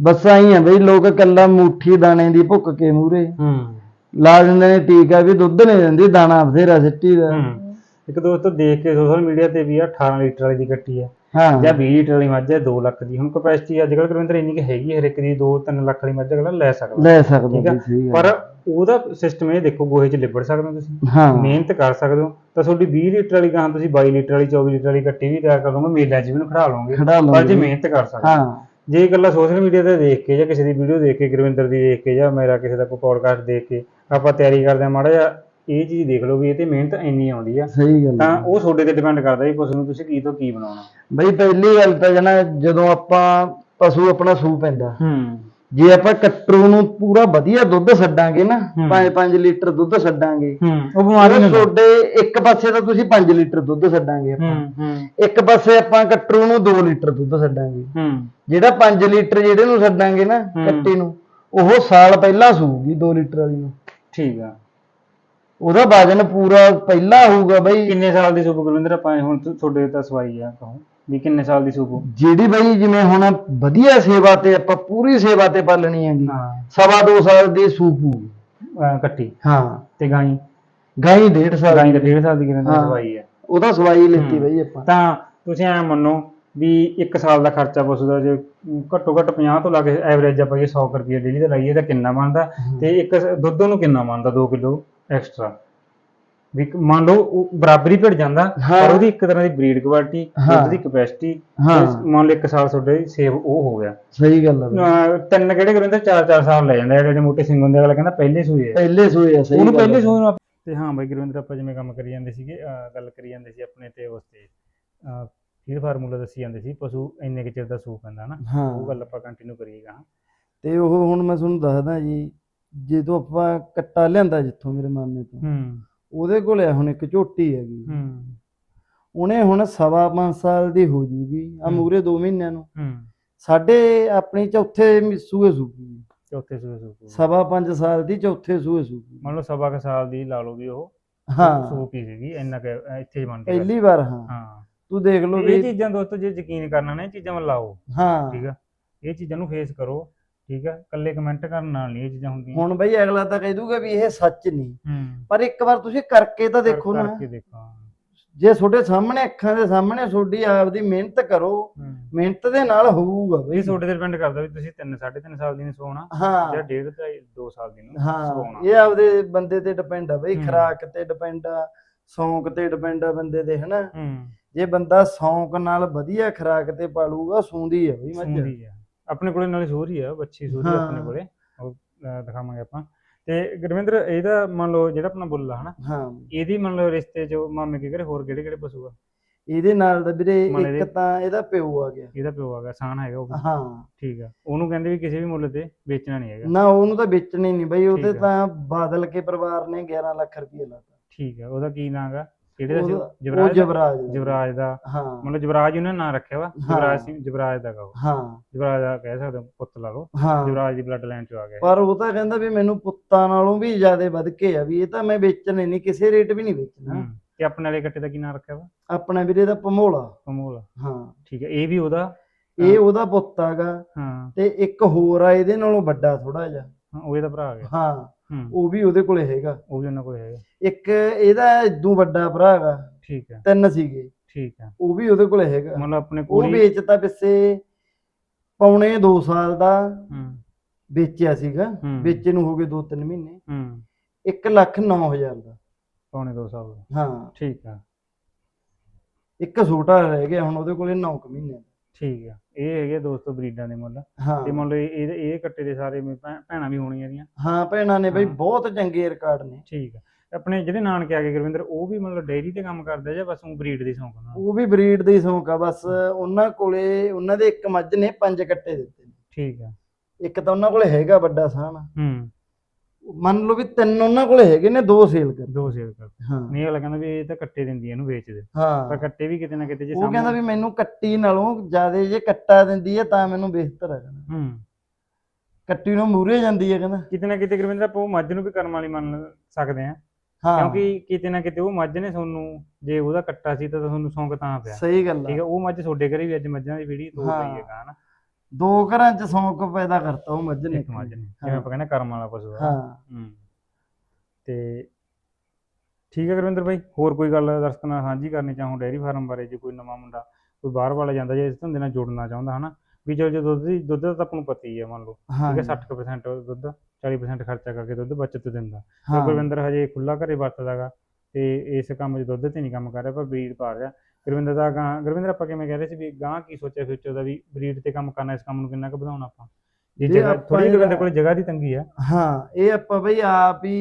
ਬਸ ਆਈ ਆ ਬਈ ਲੋਕ ਕੱਲਾ ਮੁੱਠੀ ਦਾਣੇ ਦੀ ਭੁੱਕ ਕੇ ਮੂਰੇ ਹੂੰ। ਲਾ ਦਿੰਦੇ ਨੇ ਟੀਕਾ ਵੀ ਦੁੱਧ ਨਹੀਂ ਦਿੰਦੀ ਦਾਣਾ ਬਥੇਰਾ ਸਿੱਟੀ ਦਾ। ਹੂੰ। ਇੱਕ ਦੋਸਤੋ ਦੇਖ ਕੇ ਸੋਸ਼ਲ ਮੀਡੀਆ ਤੇ ਵੀ ਆ 18 ਲੀਟਰ ਵਾਲੀ ਦੀ ਕੱਟੀ ਹੈ ਹਾਂ। ਜਾਂ 20 ਲੀਟਰ ਵਾਲੀ ਮੱਝ ਹੈ 2 ਲੱਖ ਦੀ। ਹੁਣ ਕਪੈਸਿਟੀ ਅੱਜ ਕੱਲ੍ਹ ਗੁਰਵਿੰਦਰ ਇੰਨੀ ਕਿ ਹੈਗੀ ਹੈ, ਹਰ ਇੱਕ ਦੀ 2-3 ਲੱਖ ਵਾਲੀ ਮੱਝ ਅਗਲਾ ਲੈ ਸਕਦਾ। ਲੈ ਸਕਦਾ ਠੀਕ ਆ? ਪਰ ਉਹਦਾ ਸਿਸਟਮ ਇਹ ਦੇਖੋ ਗੋਹੇ 'ਚ ਲਿਬੜ ਸਕਦੇ ਹੋ ਤੁਸੀਂ। ਹਾਂ। ਮਿਹਨਤ ਕਰ ਸਕਦੇ ਹੋ। ਤਾਂ ਤੁਹਾਡੀ 20 ਲੀਟਰ ਵਾਲੀ ਗਾਂ ਤੁਸੀਂ 22 ਲੀਟਰ ਵਾਲੀ 24 ਲੀਟਰ ਵਾਲੀ ਕੱਟੀ ਵੀ ਤਿਆਰ ਕਰ ਲਓਗੇ ਮੇਲਿਆਂ 'ਚ ਵੀ ਇਹਨੂੰ ਖੜਾ ਲਓਗੇ। ਖੜਾ ਪਰ ਜੇ ਮਿਹਨਤ ਕਰ ਸਕਦੇ ਹੋ। ਹਾਂ। ਜੇ ਇਕੱਲਾ ਸੋਸ਼ਲ ਮੀਡੀਆ ਤੇ ਦੇਖ ਕੇ ਜਾਂ ਕਿਸੇ ਦੀ ਵੀਡੀਓ ਦੇਖ ਕੇ ਗੁਰਵਿੰਦਰ ਦੀ ਦੇਖ ਕੇ ਜਾਂ ਮੇਰਾ ਕਿਸੇ ਦਾ ਕੋਈ ਪੋਡਕਾਸਟ ਦੇਖ ਕੇ ਆਪਾਂ ਤਿਆਰੀ ਕਰਦੇ ਆ ਮਾੜਾ ਜਿਹਾ ਇਹ ਚੀਜ਼ ਦੇਖ ਲਓ ਵੀ ਇਹ ਤੇ ਮਿਹਨਤ ਇੰਨੀ ਆਉਂਦੀ ਆ। ਸਹੀ ਗੱਲ ਤਾਂ। ਉਹ ਤੁਹਾਡੇ ਤੇ ਡਿਪੈਂਡ ਕਰਦਾ ਵੀ ਪਸ਼ੂ ਨੂੰ ਤੁਸੀਂ ਕੀ ਤੋਂ ਕੀ ਬਣਾਉਣਾ। ਬਈ ਪਹਿਲੀ ਗੱਲ ਤਾਂ ਜਨਾ ਜਦੋਂ ਆਪਾਂ ਪਸ਼ੂ ਆਪਣਾ ਸੂ ਪੈਂਦਾ। ਹੂੰ। ਜੇ ਆਪਾਂ ਕੱਟਰੂ ਨੂੰ ਪੂਰਾ ਵਧੀਆ ਦੁੱਧ ਛੱਡਾਂਗੇ ਨਾ ਹੂੰ। 5-5 ਲੀਟਰ ਦੁੱਧ ਛੱਡਾਂਗੇ। ਉਹ ਬਿਮਾਰੀ ਨਹੀਂ ਤੁਹਾਡੇ ਇੱਕ ਪਾਸੇ ਤਾਂ ਤੁਸੀਂ 5 ਲੀਟਰ ਦੁੱਧ ਛੱਡਾਂਗੇ ਆਪਾਂ। ਇੱਕ ਪਾਸੇ ਆਪਾਂ ਕੱਟਰੂ ਨੂੰ 2 ਲੀਟਰ ਦੁੱਧ ਛੱਡਾਂਗੇ। ਹੂੰ। ਜਿਹੜਾ 5 ਲੀਟਰ ਜਿਹੜੇ ਨੂੰ ਛੱਡਾਂਗੇ ਨਾ। ਕੱਟੀ ਨੂੰ ਉਹ ਸਾਲ ਪਹਿਲਾਂ ਸੂਗੀ 2 ਲੀਟਰ ਵਾਲੀ ਨੂੰ। ਠੀਕ ਆ। ਉਹਦਾ ਵਜਨ ਪੂਰਾ ਪਹਿਲਾਂ ਹੋਊਗਾ ਬਈ ਕਿੰਨੇ ਸਾਲ ਦੀ ਸੂਪ ਗੁਰਵਿੰਦਰ? ਆਪਾਂ ਹੁਣ ਤੁ- ਤੁਹਾਡੇ ਤਾਂ ਸਵਾਈ ਆ ਕਹੋ ਵੀ ਕਿੰਨੇ ਸਾਲ ਦੀ ਸੂਪ? ਜਿਹੜੀ ਬਈ ਜਿਵੇਂ ਹੁਣ ਵਧੀਆ ਸੇਵਾ ਤੇ ਆਪਾਂ ਪੂਰੀ ਸੇਵਾ ਤੇ ਪਾਲਣੀ ਹੈਗੀ ਹਾਂ। ਸਵਾ ਦੋ ਸਾਲ ਦੀ ਸੂਪੂ ਅਹ ਕੱਟੀ ਹਾਂ। ਤੇ ਗਾਈ? ਗਾਈ ਡੇਢ ਸਾਲ ਗਾਈ ਦੀ। 1.5 ਸਾਲ ਦੀ ਗੁਰਵਿੰਦਰ ਹਾਂ। ਸਵਾਈ ਆ। ਉਹਦਾ ਸਵਾਈ ਲੈਤੀ। ਬਈ ਆਪਾਂ। ਤਾਂ ਤੁਸੀਂ ਐ ਮੰਨੋ ਵੀ 1 ਸਾਲ ਦਾ ਖਰਚਾ ਪਸ਼ੂ ਦਾ ਜੇ ਘੱਟੋ ਘੱਟ 50 ਤੋਂ ਲਾ ਕੇ ਐਵਰੇਜ ਆਪਾਂ ਇਹ 100 ਰੁਪਏ ਡੇਲੀ ਦਾ ਲਾਈਏ ਤਾਂ ਕਿੰਨਾ ਬਣਦਾ ਤੇ ਇੱਕ ਦੁੱਧ ਨੂੰ ਕਿੰਨਾ ਬਣਦਾ 2 ਕਿਲੋ ਐਕਸਟਰਾ ਵੀ ਮੰਨ ਲਓ ਉਹ ਬਰਾਬਰੀ ਭਿੜ ਜਾਂਦਾ ਹਾਂ। ਪਰ ਉਹਦੀ ਇੱਕ ਤਰ੍ਹਾਂ ਦੀ ਬਰੀਡ ਕੁਆਲਿਟੀ ਹਾਂ। ਦੁੱਧ ਦੀ ਕਪੈਸਿਟੀ ਹਾਂ। ਮੰਨ ਲਓ 1 ਸਾਲ ਤੁਹਾਡੇ ਸੇਵ ਉਹ ਹੋ ਗਿਆ ਸਹੀ ਗੱਲ। ਅਹ ਤਿੰਨ ਕਿਹੜੇ ਕਰਿੰਦੇ 4-4 ਸਾਲ ਲੈ ਜਾਂਦੇ ਜਿਹੜੇ ਮੋਟੇ ਸਿੰਘ ਹੁੰਦੇ ਅਗਲਾ ਕਹਿੰਦਾ ਪਹਿਲੇ ਸੂਏ ਆ ਪਹਿਲੇ ਸੂਏ ਆ ਸਹੀ ਉਹਨੂੰ। ਪਹਿਲੇ ਸੂਏ ਨੂੰ ਤੇ ਹਾਂ ਬਾਈ ਗੁਰਵਿੰਦਰ ਆਪਾਂ ਜਿਵੇਂ ਕੰਮ ਕਰੀ ਜਾਂਦੇ ਸੀਗੇ ਗੱਲ ਕਰੀ ਜਾਂਦੇ ਸੀ ਆਪਣੇ ਤੇ ਉਸ ਤੇ ਫੀਡ ਫਾਰਮੂਲਾ ਦੱਸੀ ਜਾਂਦੇ ਸੀ ਪਸ਼ੂ ਇੰਨੇ ਕੁ ਚਿਰ ਦਾ ਸੂਪ ਪੈਂਦਾ ਨਾ ਹਾਂ। ਉਹ ਗੱਲ ਆਪਾਂ ਕੰਟੀਨਿਊ ਕਰੀਏਗਾ ਹਾਂ ਤੇ ਉਹ ਹੁਣ ਮੈਂ ਤੁਹਾਨੂੰ ਦੱਸਦਾ ਜੀ ਜਦੋਂ ਆਪਾਂ ਕੱਟਾ ਲਿਆਂਦਾ ਜਿੱਥੋਂ ਮੇਰੇ ਮਾਮੇ ਤੋਂ ਹੂੰ। ਉਹਦੇ ਕੋਲ ਆ ਹੁਣ ਇੱਕ ਝੋਟੀ ਹੈਗੀ। ਹੂੰ। ਉਹਨੇ ਹੁਣ ਸਵਾ ਪੰਜ ਸਾਲ ਦੀ ਹੋ ਜੂਗੀ ਆ ਹੂੰ। ਮੂਰੇ 2 ਮਹੀਨਿਆਂ ਨੂੰ। ਹੂੰ। ਸਾਡੇ ਆਪਣੀ ਚੌਥੇ ਮ- ਸੂਏ ਸੂਗੀ ਚੌਥੇ ਸੂਏ ਸੂਪ ਸਵਾ ਪੰਜ ਸਾਲ ਦੀ ਚੌਥੇ ਸੂਏ ਸੂਗੀ ਮੰਨ ਲਓ ਸਵਾ ਕੁ ਸਾਲ ਦੀ ਲਾ ਲਓ ਵੀ ਉਹ ਹਾਂ। ਹੀ ਸੀਗੀ ਇੰਨਾ ਕਿ ਇੱਥੇ ਬਣ ਗਿਆ ਪਹਿਲੀ ਵਾਰ ਹਾਂ। ਹਾਂ। ਤੂੰ ਦੇਖ ਲਓ ਇਹ ਵੀ ਚੀਜ਼ਾਂ ਦੋਸਤੋ ਜੇ ਯਕੀਨ ਕਰਨਾ ਨਾ ਇਹ ਚੀਜ਼ਾਂ ਵੱਲ ਲਾਓ ਹਾਂ। ਠੀਕ ਆ? ਇਹ ਚੀਜ਼ਾਂ ਨੂੰ ਫੇਸ ਕਰੋ। ਠੀਕ ਆ? ਇਕੱਲੇ ਕਮੈਂਟ ਕਰਨ ਨਾਲ ਨਹੀਂ ਇਹ ਚੀਜ਼ਾਂ ਹੁੰਦੀਆਂ। ਹੁਣ ਬਈ ਅਗਲਾ ਤਾਂ ਕਹਿ ਦੂਗਾ ਵੀ ਇਹ ਸੱਚ ਨਹੀਂ। ਹੂੰ। ਪਰ ਇੱਕ ਵਾਰ ਤੁਸੀਂ ਕਰਕੇ ਤਾਂ ਦੇਖੋ ਨਾ। ਕਰਕੇ ਦੇਖੋ ਜੇ ਤੁਹਾਡੇ ਸਾਹਮਣੇ ਅੱਖਾਂ ਦੇ ਸਾਹਮਣੇ ਤੁਹਾਡੀ ਆਪਦੀ ਮਿਹਨਤ ਕਰੋ ਹੂੰ। ਮਿਹਨਤ ਦੇ ਨਾਲ ਹੋਊਗਾ ਬਈ। ਇਹ ਤੁਹਾਡੇ ਤੇ ਡਿਪੈਂਡ ਕਰਦਾ ਵੀ ਤੁਸੀਂ 3 3.5 ਸਾਲ ਦੀ ਨੂੰ ਸਵਾਉਣਾ ਜਾਂ ਹਾਂ ਡੇਢ ਤੋਂ 2 ਸਾਲ ਦੀ ਨੂੰ ਹਾਂ। ਇਹ ਆਪਦੇ ਬੰਦੇ ਤੇ ਡਿਪੈਂਡ ਆ ਬਈ। ਹੂੰ। ਖਰਾਕ ਤੇ ਡਿਪੈਂਡ ਆ ਸ਼ੌਂਕ ਤੇ ਡਿਪੈਂਡ ਆ ਬੰਦੇ ਦੇ ਹਨਾ? ਹੂੰ। ਜੇ ਬੰਦਾ ਸ਼ੌਂਕ ਨਾਲ ਵਧੀਆ ਖਰਾਕ ਤੇ ਪਾਲੂਗਾ ਸੂੰਦੀ ਆ ਬਈ ਮੱਝ। ਸੁਣਦੀ ਆ। ਆਪਣੇ ਕੋਲੇ ਨਾਲੇ ਸੂਰੀ ਆ ਬੱਚੀ ਸੂਰੀ ਆ ਆਪਣੇ ਹਾਂ। ਕੋਲੇ। ਉਹ ਅਹ, ਦਿਖਾਵਾਂਗੇ ਆਪਾਂ। ਤੇ ਗੁਰਵਿੰਦਰ ਇਹਦਾ ਮੰਨ ਲਓ ਜਿਹੜਾ ਆਪਣਾ ਬੁੱਲ ਆ ਹਨਾ? ਹਾਂ। ਇਹਦੀ ਮੰਨ ਲਓ ਰਿਸ਼ਤੇ ਚ ਮਾਮੇ ਕੇ ਘਰੇ ਹੋਰ ਕਿਹੜੇ ਕਿਹੜੇ ਪਸ਼ੂ ਆ? ਇਹਦੇ ਨਾਲ ਦਾ ਵੀਰੇ ਇੱਕ ਇਹਦੇ- ਤਾਂ ਇਹਦਾ ਪਿਓ ਆ ਗਿਆ। ਇਹਦਾ ਪਿਓ ਆ ਗਿਆ ਸਾਨ ਹੈਗਾ ਉਹ ਵੀ। ਹਾਂ। ਠੀਕ ਆ। ਉਹਨੂੰ ਕਹਿੰਦੇ ਵੀ ਕਿਸੇ ਵੀ ਮੁੱਲ ਤੇ ਵੇਚਣਾ ਨਹੀਂ ਹੈਗਾ। ਨਾ ਉਹਨੂੰ ਤਾਂ ਵੇਚਣੀ ਨਹੀਂ ਬਈ ਠੀਕ ਆ। ਤਾਂ ਬਾਦਲ ਕੇ ਪਰਿਵਾਰ ਨੇ 11 ਲੱਖ ਰੁਪਏ ਲਾਤਾ। ਠੀਕ ਆ ਉਹਦਾ ਕੀ ਨਾਂ ਗਾ ਕਿਹੜੇ ਦਾ ਸੀ? ਉਹ? ਉਹਦਾ- ਉਹ ਜਵਰਾਜ ਦਾ? ਜਵਰਾਜ ਦਾ। ਜਵਰਾਜ ਦਾ। ਹਾਂ। ਮਤਲਬ ਜਵਰਾਜ ਹੀ ਉਹਨੇ ਨਾਂ ਰੱਖਿਆ ਵਾ? ਹਾਂ। ਜਵਰਾਜ ਸੀ ਜਵਰਾਜ ਦਾ ਗਾ ਉਹ ਹਾਂ। ਜਵਰਾਜ ਦਾ ਕਹਿ ਸਕਦੇ ਹੋ, ਪੁੱਤ ਲਾ ਲਓ। ਹਾਂ। ਜਵਰਾਜ ਦੀ ਬਲੱਡ ਲਾਈਨ ਚੋਂ ਆ ਗਿਆ। ਪਰ ਉਹ ਤਾਂ ਕਹਿੰਦਾ ਵੀ ਮੈਨੂੰ ਪੁੱਤਾਂ ਨਾਲੋਂ ਵੀ ਜ਼ਿਆਦਾ ਵੱਧ ਕੇ ਆ ਵੀ ਇਹ ਤਾਂ ਮੈਂ ਵੇਚਣੇ ਨਹੀਂ ਕਿਸੇ ਰੇਟ ਵੀ ਨਹੀਂ ਵੇਚਣਾ। ਹੂੰ। ਤੇ ਆਪਣੇ ਵਾਲੇ ਕੱਟੇ ਦਾ ਕੀ ਨਾਂ ਰੱਖਿਆ ਵਾ? ਆਪਣਾ ਵੀਰੇ ਦਾ ਭਮੋਲਾ। ਕਮੋਲ ਹਾਂ। ਠੀਕ ਹੈ ਇਹ ਵੀ ਉਹਦਾ? ਇਹ ਉਹਦਾ ਪੁੱਤ ਆਗਾ। ਹਾਂ। ਤੇ ਇੱਕ ਹੋਰ ਆ ਇਹਦੇ ਨਾਲੋਂ ਵੱਡਾ ਥੋੜਾ ਜਿਹਾ। ਹਾਂ, ਉਹ ਇਹਦਾ ਭਰਾ ਆ ਗਿਆ ਹਾਂ। ਹੂੰ। ਉਹ ਵੀ ਉਹਦੇ ਕੋਲੇ ਹੈਗਾ। ਉਹ ਵੀ ਉਹਨਾਂ ਕੋਲ ਹੈਗਾ। ਇੱਕ ਇਹਦਾ ਇਦੋਂ ਵੱਡਾ ਭਰਾ ਹੈਗਾ। ਠੀਕ ਹੈ। ਤਿੰਨ ਸੀਗੇ। ਠੀਕ ਹੈ। ਉਹ ਵੀ ਉਹਦੇ ਕੋਲੇ ਹੈਗਾ। ਮਤਲਬ ਆਪਣੇ ਉਹ ਕੋਲ ਹੀ ਵੇਚਤਾ ਪਿੱਛੇ ਪੌਣੇ 2 ਸਾਲ ਦਾ ਹੂੰ। ਵੇਚਿਆ ਸੀਗਾ। ਹੂੰ। ਵੇਚੇ ਨੂੰ ਹੋ ਗਏ 2-3 ਮਹੀਨੇ। ਹੂੰ। 1 ਲੱਖ 9000 ਦਾ। ਪੌਣੇ 2 ਸਾਲ ਦਾ। ਹਾਂ। ਠੀਕ ਹੈ। ਇੱਕ ਛੋਟਾ ਰਹਿ ਗਿਆ ਹੁਣ ਉਹਦੇ ਕੋਲੇ 9 ਮਹੀਨੇ ਦਾ। ਠੀਕ ਹੈ ਇਹ ਹੈਗੇ ਦੋਸਤੋ ਬਰੀਡਾਂ ਦੇ ਮੁੱਲ। ਹਾਂ। ਤੇ ਮੰਨ ਲਓ ਇਹ ਇਹ ਇਹ ਕੱਟੇ ਦੇ ਸਾਰੇ ਭੈ- ਭੈਣਾਂ ਵੀ ਹੋਣੀਆਂ ਇਹਦੀਆਂ। ਹਾਂ ਭੈਣਾਂ ਨੇ ਬਈ ਹਾਂ। ਬਹੁਤ ਚੰਗੇ ਰਿਕਾਰਡ ਨੇ। ਠੀਕ ਹੈ ਆਪਣੇ ਜਿਹੜੇ ਨਾਨਕੇ ਆ ਗਏ ਗੁਰਵਿੰਦਰ ਉਹ ਵੀ ਮਤਲਬ ਡੇਅਰੀ ਤੇ ਕੰਮ ਕਰਦੇ ਆ ਜਾਂ ਬਸ ਉਹ ਬਰੀਡ ਦੀ ਸ਼ੌਂਕ ਨਾਲ? ਉਹ ਵੀ ਬਰੀਡ ਦੇ ਸ਼ੌਂਕ ਆ ਬਸ ਉਹਨਾਂ ਕੋਲੇ ਉਹਨਾਂ ਦੇ ਇੱਕ ਮੱਝ ਨੇ ਪੰਜ ਕੱਟੇ ਦਿੱਤੇ ਨੇ। ਠੀਕ ਹੈ ਇੱਕ ਤਾਂ ਉਹਨਾਂ ਕੋਲੇ ਹੈਗਾ ਵੱਡਾ ਸਾਨ ਹੂੰ। ਮੰਨ ਲਓ ਵੀ ਤਿੰਨ ਉਹਨਾਂ ਕੋਲੇ ਹੈਗੇ ਨੇ ਦੋ ਸੇਲ ਕਰ। ਦੋ ਸੇਲ ਕਰ ਹਾਂ। ਨਹੀਂ ਅਗਲਾ ਕਹਿੰਦਾ ਵੀ ਇਹ ਤਾਂ ਕੱਟੇ ਦਿੰਦੀ ਆ ਇਹਨੂੰ ਵੇਚ ਦੇ ਪਰ ਹਾਂ ਕੱਟੇ ਵੀ ਕਿਤੇ ਨਾ ਕਿਤੇ ਜੇ ਉਹ ਕਹਿੰਦਾ ਵੀ ਮੈਨੂੰ ਕੱਟੀ ਨਾਲੋਂ ਜ਼ਿਆਦਾ ਜੇ ਕੱਟਾ ਦਿੰਦੀ ਹੈ ਤਾਂ ਮੈਨੂੰ ਬਿਹਤਰ ਹੈ ਕਹਿੰਦਾ। ਹੂੰ। ਕੱਟੀ ਨੂੰ ਮੂਰੇ ਜਾਂਦੀ ਹੈ ਕਹਿੰਦਾ। ਕਿਤੇ ਨਾ ਕਿਤੇ ਗੁਰਵਿੰਦਰ ਆਪਾਂ ਉਹ ਮੱਝ ਨੂੰ ਵੀ ਕਰਮ ਵਾਲੀ ਮੰਨ ਸਕਦੇ ਆ। ਹਾਂ। ਕਿਉਂਕਿ ਕਿਤੇ ਨਾ ਕਿਤੇ ਉਹ ਮੱਝ ਨੇ ਤੁਹਾਨੂੰ ਜੇ ਉਹਦਾ ਕੱਟਾ ਸੀ ਤਾਂ ਤੁਹਾਨੂੰ ਸ਼ੌਂਕ ਤਾਂ ਪਿਆ। ਸਹੀ ਗੱਲ ਠੀਕ ਆ ਹੈ ਉਹ ਮੱਝ ਤੁਹਾਡੇ ਘਰੇ ਵੀ ਅੱਜ ਮੱਝਾਂ ਦੀ ਵੀੜੀ ਤੋੜ ਹਾਂ। ਰਹੀ ਹੈਗਾ ਹਨਾ। ਦੋ ਘਰਾਂ ਚ ਸ਼ੌਂਕ ਪੈਦਾ ਕਰਤਾ ਉਹ ਮੱਝ ਨੇ ਇੱਕ ਮੱਝ ਨੇ। ਜਿਵੇਂ। ਆਪਾਂ ਕਹਿੰਦੇ ਕਰਮ ਵਾਲਾ ਪਸ਼ੂ ਹਾਂ। ਹੂੰ। ਤੇ ਠੀਕ ਹੈ ਗੁਰਵਿੰਦਰ ਭਾਈ ਹੋਰ ਕੋਈ ਗੱਲ ਦਰਸ਼ਕਾਂ ਨਾਲ ਸਾਂਝੀ ਕਰਨੀ ਚਾਹੋ ਡੇਅਰੀ ਫਾਰਮ ਬਾਰੇ? ਜੇ ਕੋਈ ਨਵਾਂ ਮੁੰਡਾ ਕੋਈ ਬਾਹਰ ਵਾਲਾ ਜਾਂਦਾ ਜੇ ਇਸ ਧੰਦੇ ਨਾਲ ਜੁੜਨਾ ਚਾਹੁੰਦਾ ਹਨਾ ਵੀ ਚਲ ਜੇ ਦੁੱਧ ਦੀ ਦੁੱਧ ਦਾ ਤਾਂ ਆਪਾਂ ਨੂੰ ਪਤਾ ਹੀ ਹੈ ਮੰਨ ਲਓ। ਠੀਕ ਹੈ 60% ਦੁੱਧ 40% ਖਰਚਾ ਕਰਕੇ ਦੁੱਧ ਬਚਤ ਦਿੰਦਾ। ਗੁਰਵਿੰਦਰ ਹਜੇ ਖੁੱਲਾ ਘਰੇ ਵਰਤਦਾਗਾ ਤੇ ਇਸ ਕੰਮ 'ਚ ਦੁੱਧ ਤੇ ਨਹੀਂ ਕੰਮ ਕਰ ਰਿਹਾ ਪਰ ਬਰੀਡ ਪਾ ਰਿਹਾ। ਗੁਰਵਿੰਦਰ ਦਾ ਗਾਂ ਗੁਰਵਿੰਦਰ ਆਪਾਂ ਕਿਵੇਂ ਕਹਿ ਰਹੇ ਸੀ ਵੀ ਗਾਂ ਕੀ ਸੋਚਿਆ ਫਿਊਚਰ ਦਾ ਵੀ ਬਰੀਡ ਤੇ ਕੰਮ ਕਰਨਾ ਇਸ ਕੰਮ ਨੂੰ ਕਿੰਨਾ ਕੁ ਵਧਾਉਣਾ ਆਪਾਂ? ਜੇ ਜਗ੍ਹਾ ਥੋੜੀ ਗੁਰਵਿੰਦਰ ਕੋਲ ਜਗ੍ਹਾ ਦੀ ਤੰਗੀ ਆ। ਹਾਂ ਇਹ ਆਪਾਂ ਬਈ ਆਪ ਹੀ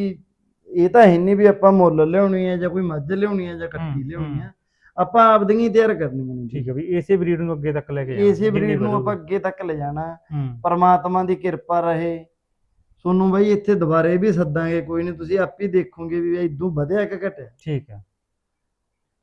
ਇਹ ਤਾਂ ਹੈ ਨਹੀਂ ਵੀ ਆਪਾਂ ਮੁੱਲ ਲਿਆਉਣੀ ਹੈ ਜਾਂ ਕੋਈ ਮੱਝ ਲਿਆਉਣੀ ਹੈ ਜਾਂ ਕੱਟੀ ਲਿਆਉਣੀ ਹੂੰ। ਆਪਾਂ ਆਪਦੀਆਂ ਹੀ ਤਿਆਰ ਕਰਨੀਆਂ ਨੇ ਠੀਕ ਹੈ ਵੀ ਇਸੇ ਬਰੀਡ ਨੂੰ ਅੱਗੇ ਤੱਕ ਲੈ ਕੇ ਜਾਣਾ ਇਸੇ ਬਰੀਡ ਨੂੰ। ਆਪਾਂ ਅੱਗੇ ਤੱਕ ਲੈ ਜਾਣਾ। ਪਰਮਾਤਮਾ ਦੀ ਕਿਰਪਾ ਰਹੇ। ਤੁਹਾਨੂੰ ਬਈ ਇੱਥੇ ਦੁਬਾਰੇ ਵੀ ਸੱਦਾਂਗੇ ਕੋਈ ਨਹੀਂ ਤੁਸੀਂ ਆਪ ਹੀ ਦੇਖੋਗੇ ਵੀ ਇਦੋਂ ਵਧਿਆ ਕਿ ਘਟਿਆ। ਠੀਕ ਹੈ।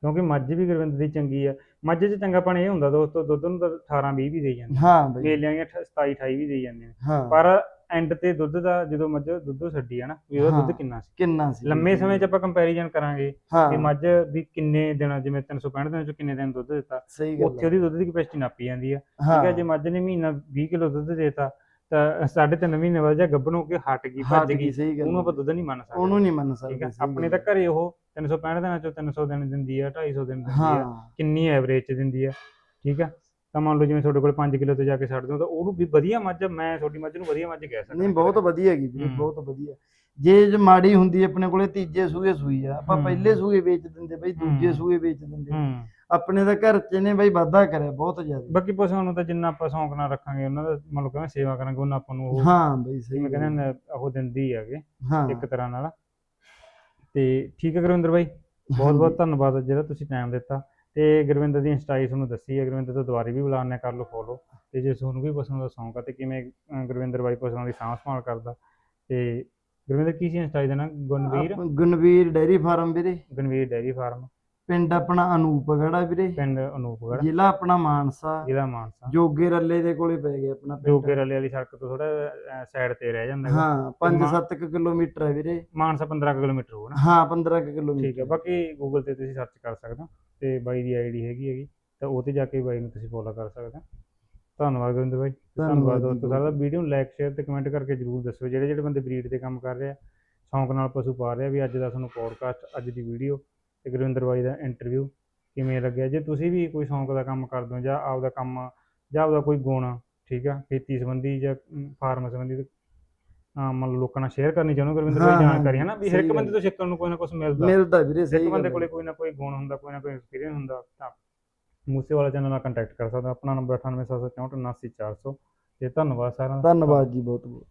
ਕਿਉਂਕਿ ਮੱਝ ਵੀ ਗੁਰਵਿੰਦਰ ਦੀ ਚੰਗੀ ਆ। ਮੱਝ 'ਚ ਚੰਗਾਪਣ ਇਹ ਹੁੰਦਾ ਦੋਸਤੋ ਦੁੱਧ ਨੂੰ ਤਾਂ 18 20 ਵੀ ਦੇ ਜਾਂਦੇ ਹਾਂ ਬਈ। ਮੇਲਿਆਂ ਦੀਆਂ 27 28 ਵੀ ਦੇ ਜਾਂਦੇ ਨੇ। ਹਾਂ। ਪਰ ਐਂਡ ਤੇ ਦੁੱਧ ਦਾ ਜਦੋਂ ਮੱਝ ਦੁੱਧੋਂ ਛੱਡੀ ਆ ਨਾ ਵੀ ਉਹਦਾ ਦੁੱਧ ਹਾਂ। ਕਿੰਨਾ ਸੀ? ਕਿੰਨਾ ਸੀ? ਲੰਮੇ ਸਮੇਂ 'ਚ ਆਪਾਂ ਕੰਪੈਰੀਜ਼ਨ ਕਰਾਂਗੇ ਹਾਂ। ਕਿ ਮੱਝ ਵੀ ਕਿੰਨੇ ਦਿਨਾਂ ਜਿਵੇਂ 365 ਦਿਨਾਂ 'ਚ ਕਿੰਨੇ ਦਿਨ ਦੁੱਧ ਦਿੱਤਾ ਉੱਥੇ ਉਹਦੀ ਦੁੱਧ ਦੀ ਕਪੈਸਿਟੀ ਨਾਪੀ ਜਾਂਦੀ ਆ। ਹੈ। ਹਾਂ ਠੀਕ ਹੈ ਜੇ ਮੱਝ ਨੇ ਮਹੀਨਾ 20 ਕਿਲੋ ਦੁੱਧ ਦੇਤਾ ਤਾਂ ਸਾਢੇ ਤਿੰਨ ਮਹੀਨੇ ਬਾਅਦ ਜਾਂ ਗੱਭਣ ਹੋ ਕੇ ਹਟ ਗਈ ਹਾਂ ਭੱਜ ਗਈ ਉਹਨੂੰ ਹੈ। ਆਪਾਂ ਦੁੱਧ ਨਹੀਂ ਮੰਨ ਸਕਦੇ। ਉਹਨੂੰ ਨਹੀਂ ਮੰਨ ਸਕਦੇ ਹੈ ਆਪਣੇ ਤਾਂ ਘਰੇ ਉਹ 365 ਦਿਨਾਂ ਚੋਂ 300 ਦਿਨ ਦਿੰਦੀ ਆ 250 ਦਿਨ ਦਿੰਦੀ ਆ ਹਾਂ। ਕਿੰਨੀ ਐਵਰੇਜ ਚ ਦਿੰਦੀ ਆ ਠੀਕ ਆ? ਤਾਂ ਮੰਨ ਲਓ ਜਿਵੇਂ ਤੁਹਾਡੇ ਕੋਲ 5 ਕਿਲੋ ਤੇ ਜਾ ਕੇ ਛੱਡ ਦਿਓ ਤਾਂ ਉਹਨੂੰ ਵੀ ਵਧੀਆ ਮੱਝ ਮੈਂ ਤੁਹਾਡੀ ਮੱਝ ਨੂੰ ਵਧੀਆ ਮੱਝ ਕਹਿ ਸਕਦਾ। ਨਹੀਂ ਬਹੁਤ ਵਧੀਆ ਹੈਗੀ ਵੀਰੇ ਹੂੰ। ਬਹੁਤ ਵਧੀਆ। ਜੇ ਜੇ ਮਾੜੀ ਹੁੰਦੀ ਆਪਣੇ ਕੋਲੇ ਤੀਜੇ ਸੂਏ ਸੂਈ ਆ ਆਪਾਂ ਹੂੰ। ਪਹਿਲੇ ਸੂਏ ਵੇਚ ਦਿੰਦੇ ਬਈ ਦੂਜੇ ਹੂੰ। ਸੂਏ ਵੇਚ ਦਿੰਦੇ। ਹੂੰ। ਆਪਣੇ ਤਾਂ ਘਰ ਚ ਨੇ ਬਈ ਵਾਧਾ ਕਰਿਆ ਬਹੁਤ ਜ਼ਿਆਦਾ। ਬਾਕੀ ਪਸ਼ੂਆਂ ਨੂੰ ਤਾਂ ਜਿੰਨਾ ਆਪਾਂ ਸ਼ੌਂਕ ਨਾਲ ਰੱਖਾਂਗੇ ਉਹਨਾਂ ਦਾ ਮੰਨ ਲਓ ਕਹਿੰਦੇ ਸੇਵਾ ਕਰਾਂਗੇ ਉਹਨਾਂ ਆਪਾਂ ਨੂੰ ਉਹ ਹਾਂ ਬਈ ਸਹੀ ਗੱਲ। ਕਹਿੰਦੇ ਉਹ ਦਿੰਦੀ ਹੈਗੇ ਹਾਂ। ਇੱਕ ਤਰ੍ਹਾਂ ਨਾਲ। ਤੇ ਠੀਕ ਹੈ ਗੁਰਵਿੰਦਰ ਬਾਈ? ਬਹੁਤ ਬਹੁਤ ਧੰਨਵਾਦ ਜਿਹੜਾ ਤੁਸੀਂ ਟਾਈਮ ਦਿੱਤਾ। ਤੇ ਗੁਰਵਿੰਦਰ ਦੀ ਇੰਸਟਾਈ ਤੁਹਾਨੂੰ ਦੱਸੀ ਹੈ ਗੁਰਵਿੰਦਰ ਤੋਂ ਦੁਬਾਰੇ ਵੀ ਬੁਲਾਉਣਾ ਕਰ ਲਓ ਫੋਲੋ ਤੇ ਜੇ ਤੁਹਾਨੂੰ ਵੀ ਪਸ਼ੂਆਂ ਦਾ ਸ਼ੌਂਕ ਆ। ਤੇ ਕਿਵੇਂ ਗੁਰਵਿੰਦਰ ਬਾਈ ਪਸ਼ੂਆਂ ਦੀ ਸਾਂਭ ਸੰਭਾਲ ਕਰਦਾ। ਤੇ ਗੁਰਵਿੰਦਰ ਕੀ ਸੀ ਇੰਸਟਾਈ ਦਾ ਨਾਂ ਗੁਣਵੀਰ? ਆਪਾਂ ਗੁਣਵੀਰ ਡੈਰੀ ਫਾਰਮ ਵੀਰੇ। Ganveer dairy farm. ਪਿੰਡ ਆਪਣਾ ਅਨੂਪਗੜ੍ਹ ਆ ਵੀਰੇ। ਪਿੰਡ ਅਨੂਪਗੜ੍ਹ ਜ਼ਿਲ੍ਹਾ ਆਪਣਾ ਮਾਨਸਾ। ਜ਼ਿਲ੍ਹਾ ਮਾਨਸਾ। ਜੋਗੇ ਰੱਲੇ ਦੇ ਕੋਲੇ ਪੈ ਗਿਆ ਆਪਣਾ ਪਿੰਡ। ਜੋਗੇ ਰਲੇ ਵਾਲੀ ਸੜਕ ਤੋਂ ਥੋੜਾ ਸਾਈਡ ਤੇ ਰਹਿ ਜਾਂਦਾ ਹੈਗਾ। ਹਾਂ 5-7 ਕਿਲੋਮੀਟਰ ਹੈ ਵੀਰੇ। ਮਾਨਸਾ 15 ਕੁ ਕਿਲੋਮੀਟਰ ਹੋਊ ਨਾ। ਹਾਂ 15 ਕੁ ਠੀਕ ਕਿਲੋਮੀਟਰ ਹੈ ਬਾਕੀ ਗੂਗਲ ਤੇ ਤੁਸੀਂ ਸਰਚ ਕਰ ਸਕਦੇ ਹੋ। ਤੇ ਬਾਈ ਦੀ ਆਈਡੀ ਹੈਗੀ ਹੈਗੀ। ਤਾਂ ਉਹ ਤੇ ਜਾ ਕੇ ਬਾਈ ਨੂੰ ਤੁਸੀਂ ਫੋਲੋ ਕਰ ਸਕਦੇ ਹੋ। ਧੰਨਵਾਦ ਗੁਰਿੰਦਰ ਬਾਈ। ਧੰਨਵਾਦ ਜੀ ਦੋਸਤੋ ਸਾਰਿਆਂ ਦਾ ਵੀਡੀਓ ਨੂੰ ਲਾਈਕ ਸ਼ੇਅਰ ਤੇ ਕਮੈਂਟ ਕਰਕੇ ਜਰੂਰ ਦੱਸਿਓ। ਜਿਹੜੇ ਜਿਹੜੇ ਬੰਦੇ ਬਰੀਡ ਤੇ ਕੰਮ ਕਰ ਰਹੇ ਆ ਸ਼ੌਂਕ ਨਾਲ ਪਸ਼ੂ ਪਾਲ ਰਹੇ ਆ ਵੀ ਅੱਜ ਦਾ ਤੁਹਾਨੂੰ ਪੋਡਕਾਸਟ ਅੱਜ ਦੀ ਵੀਡੀਓ ਤੇ ਗੁਰਿੰਦਰ ਬਾਈ ਦਾ ਇੰਟਰਵਿਊ ਕਿਵੇਂ ਲੱਗਿਆ? ਜੇ ਤੁਸੀਂ ਵੀ ਕੋਈ ਸ਼ੌਂਕ ਦਾ ਕੰਮ ਕਰਦੇ ਹੋ ਜਾਂ ਆਪਦਾ ਕੰਮ ਜਾਂ ਆਪਦਾ ਕੋਈ ਗੁਣ ਠੀਕ ਆ ਖੇਤੀ ਸੰਬੰਧੀ ਜਾਂ ਫਾਰਮ ਸੰਬੰਧੀ ਮੰਨ ਲੋਕਾਂ ਨਾਲ ਸ਼ੇਅਰ ਕਰਨੀ ਚਾਹੁੰਦੇ ਗੁਰਵਿੰਦਰ ਬਾਈ ਜਾਣਕਾਰੀ ਹੈ ਨਾ? ਵੀ ਹਰ ਇੱਕ। ਬੰਦੇ ਤੋਂ ਸਿੱਖਣ ਨੂੰ ਕੋਈ ਨਾ ਕੁਝ ਮਿਲਦਾ। ਮਿਲਦਾ ਵੀਰੇ ਇੱਕ ਸਹੀ ਬੰਦੇ ਗੱਲ ਕੋਲੇ। ਕੋਈ ਨਾ ਕੋਈ ਗੁਣ ਹੁੰਦਾ ਕੋਈ ਨਾ ਕੋਈ ਐਕਸਪੀਰੀਅੰਸ ਹੁੰਦਾ ਤਾਂ ਮੂਸੇ ਵਾਲਾ ਚੈਨਲ ਨਾਲ ਕੰਟੈਕਟ ਕਰ ਸਕਦਾ ਆਪਣਾ ਨੰਬਰ 9874479400 ਤੇ ਧੰਨਵਾਦ ਸਾਰਿਆਂ ਦਾ। ਧੰਨਵਾਦ ਜੀ ਬਹੁਤ ਬਹੁਤ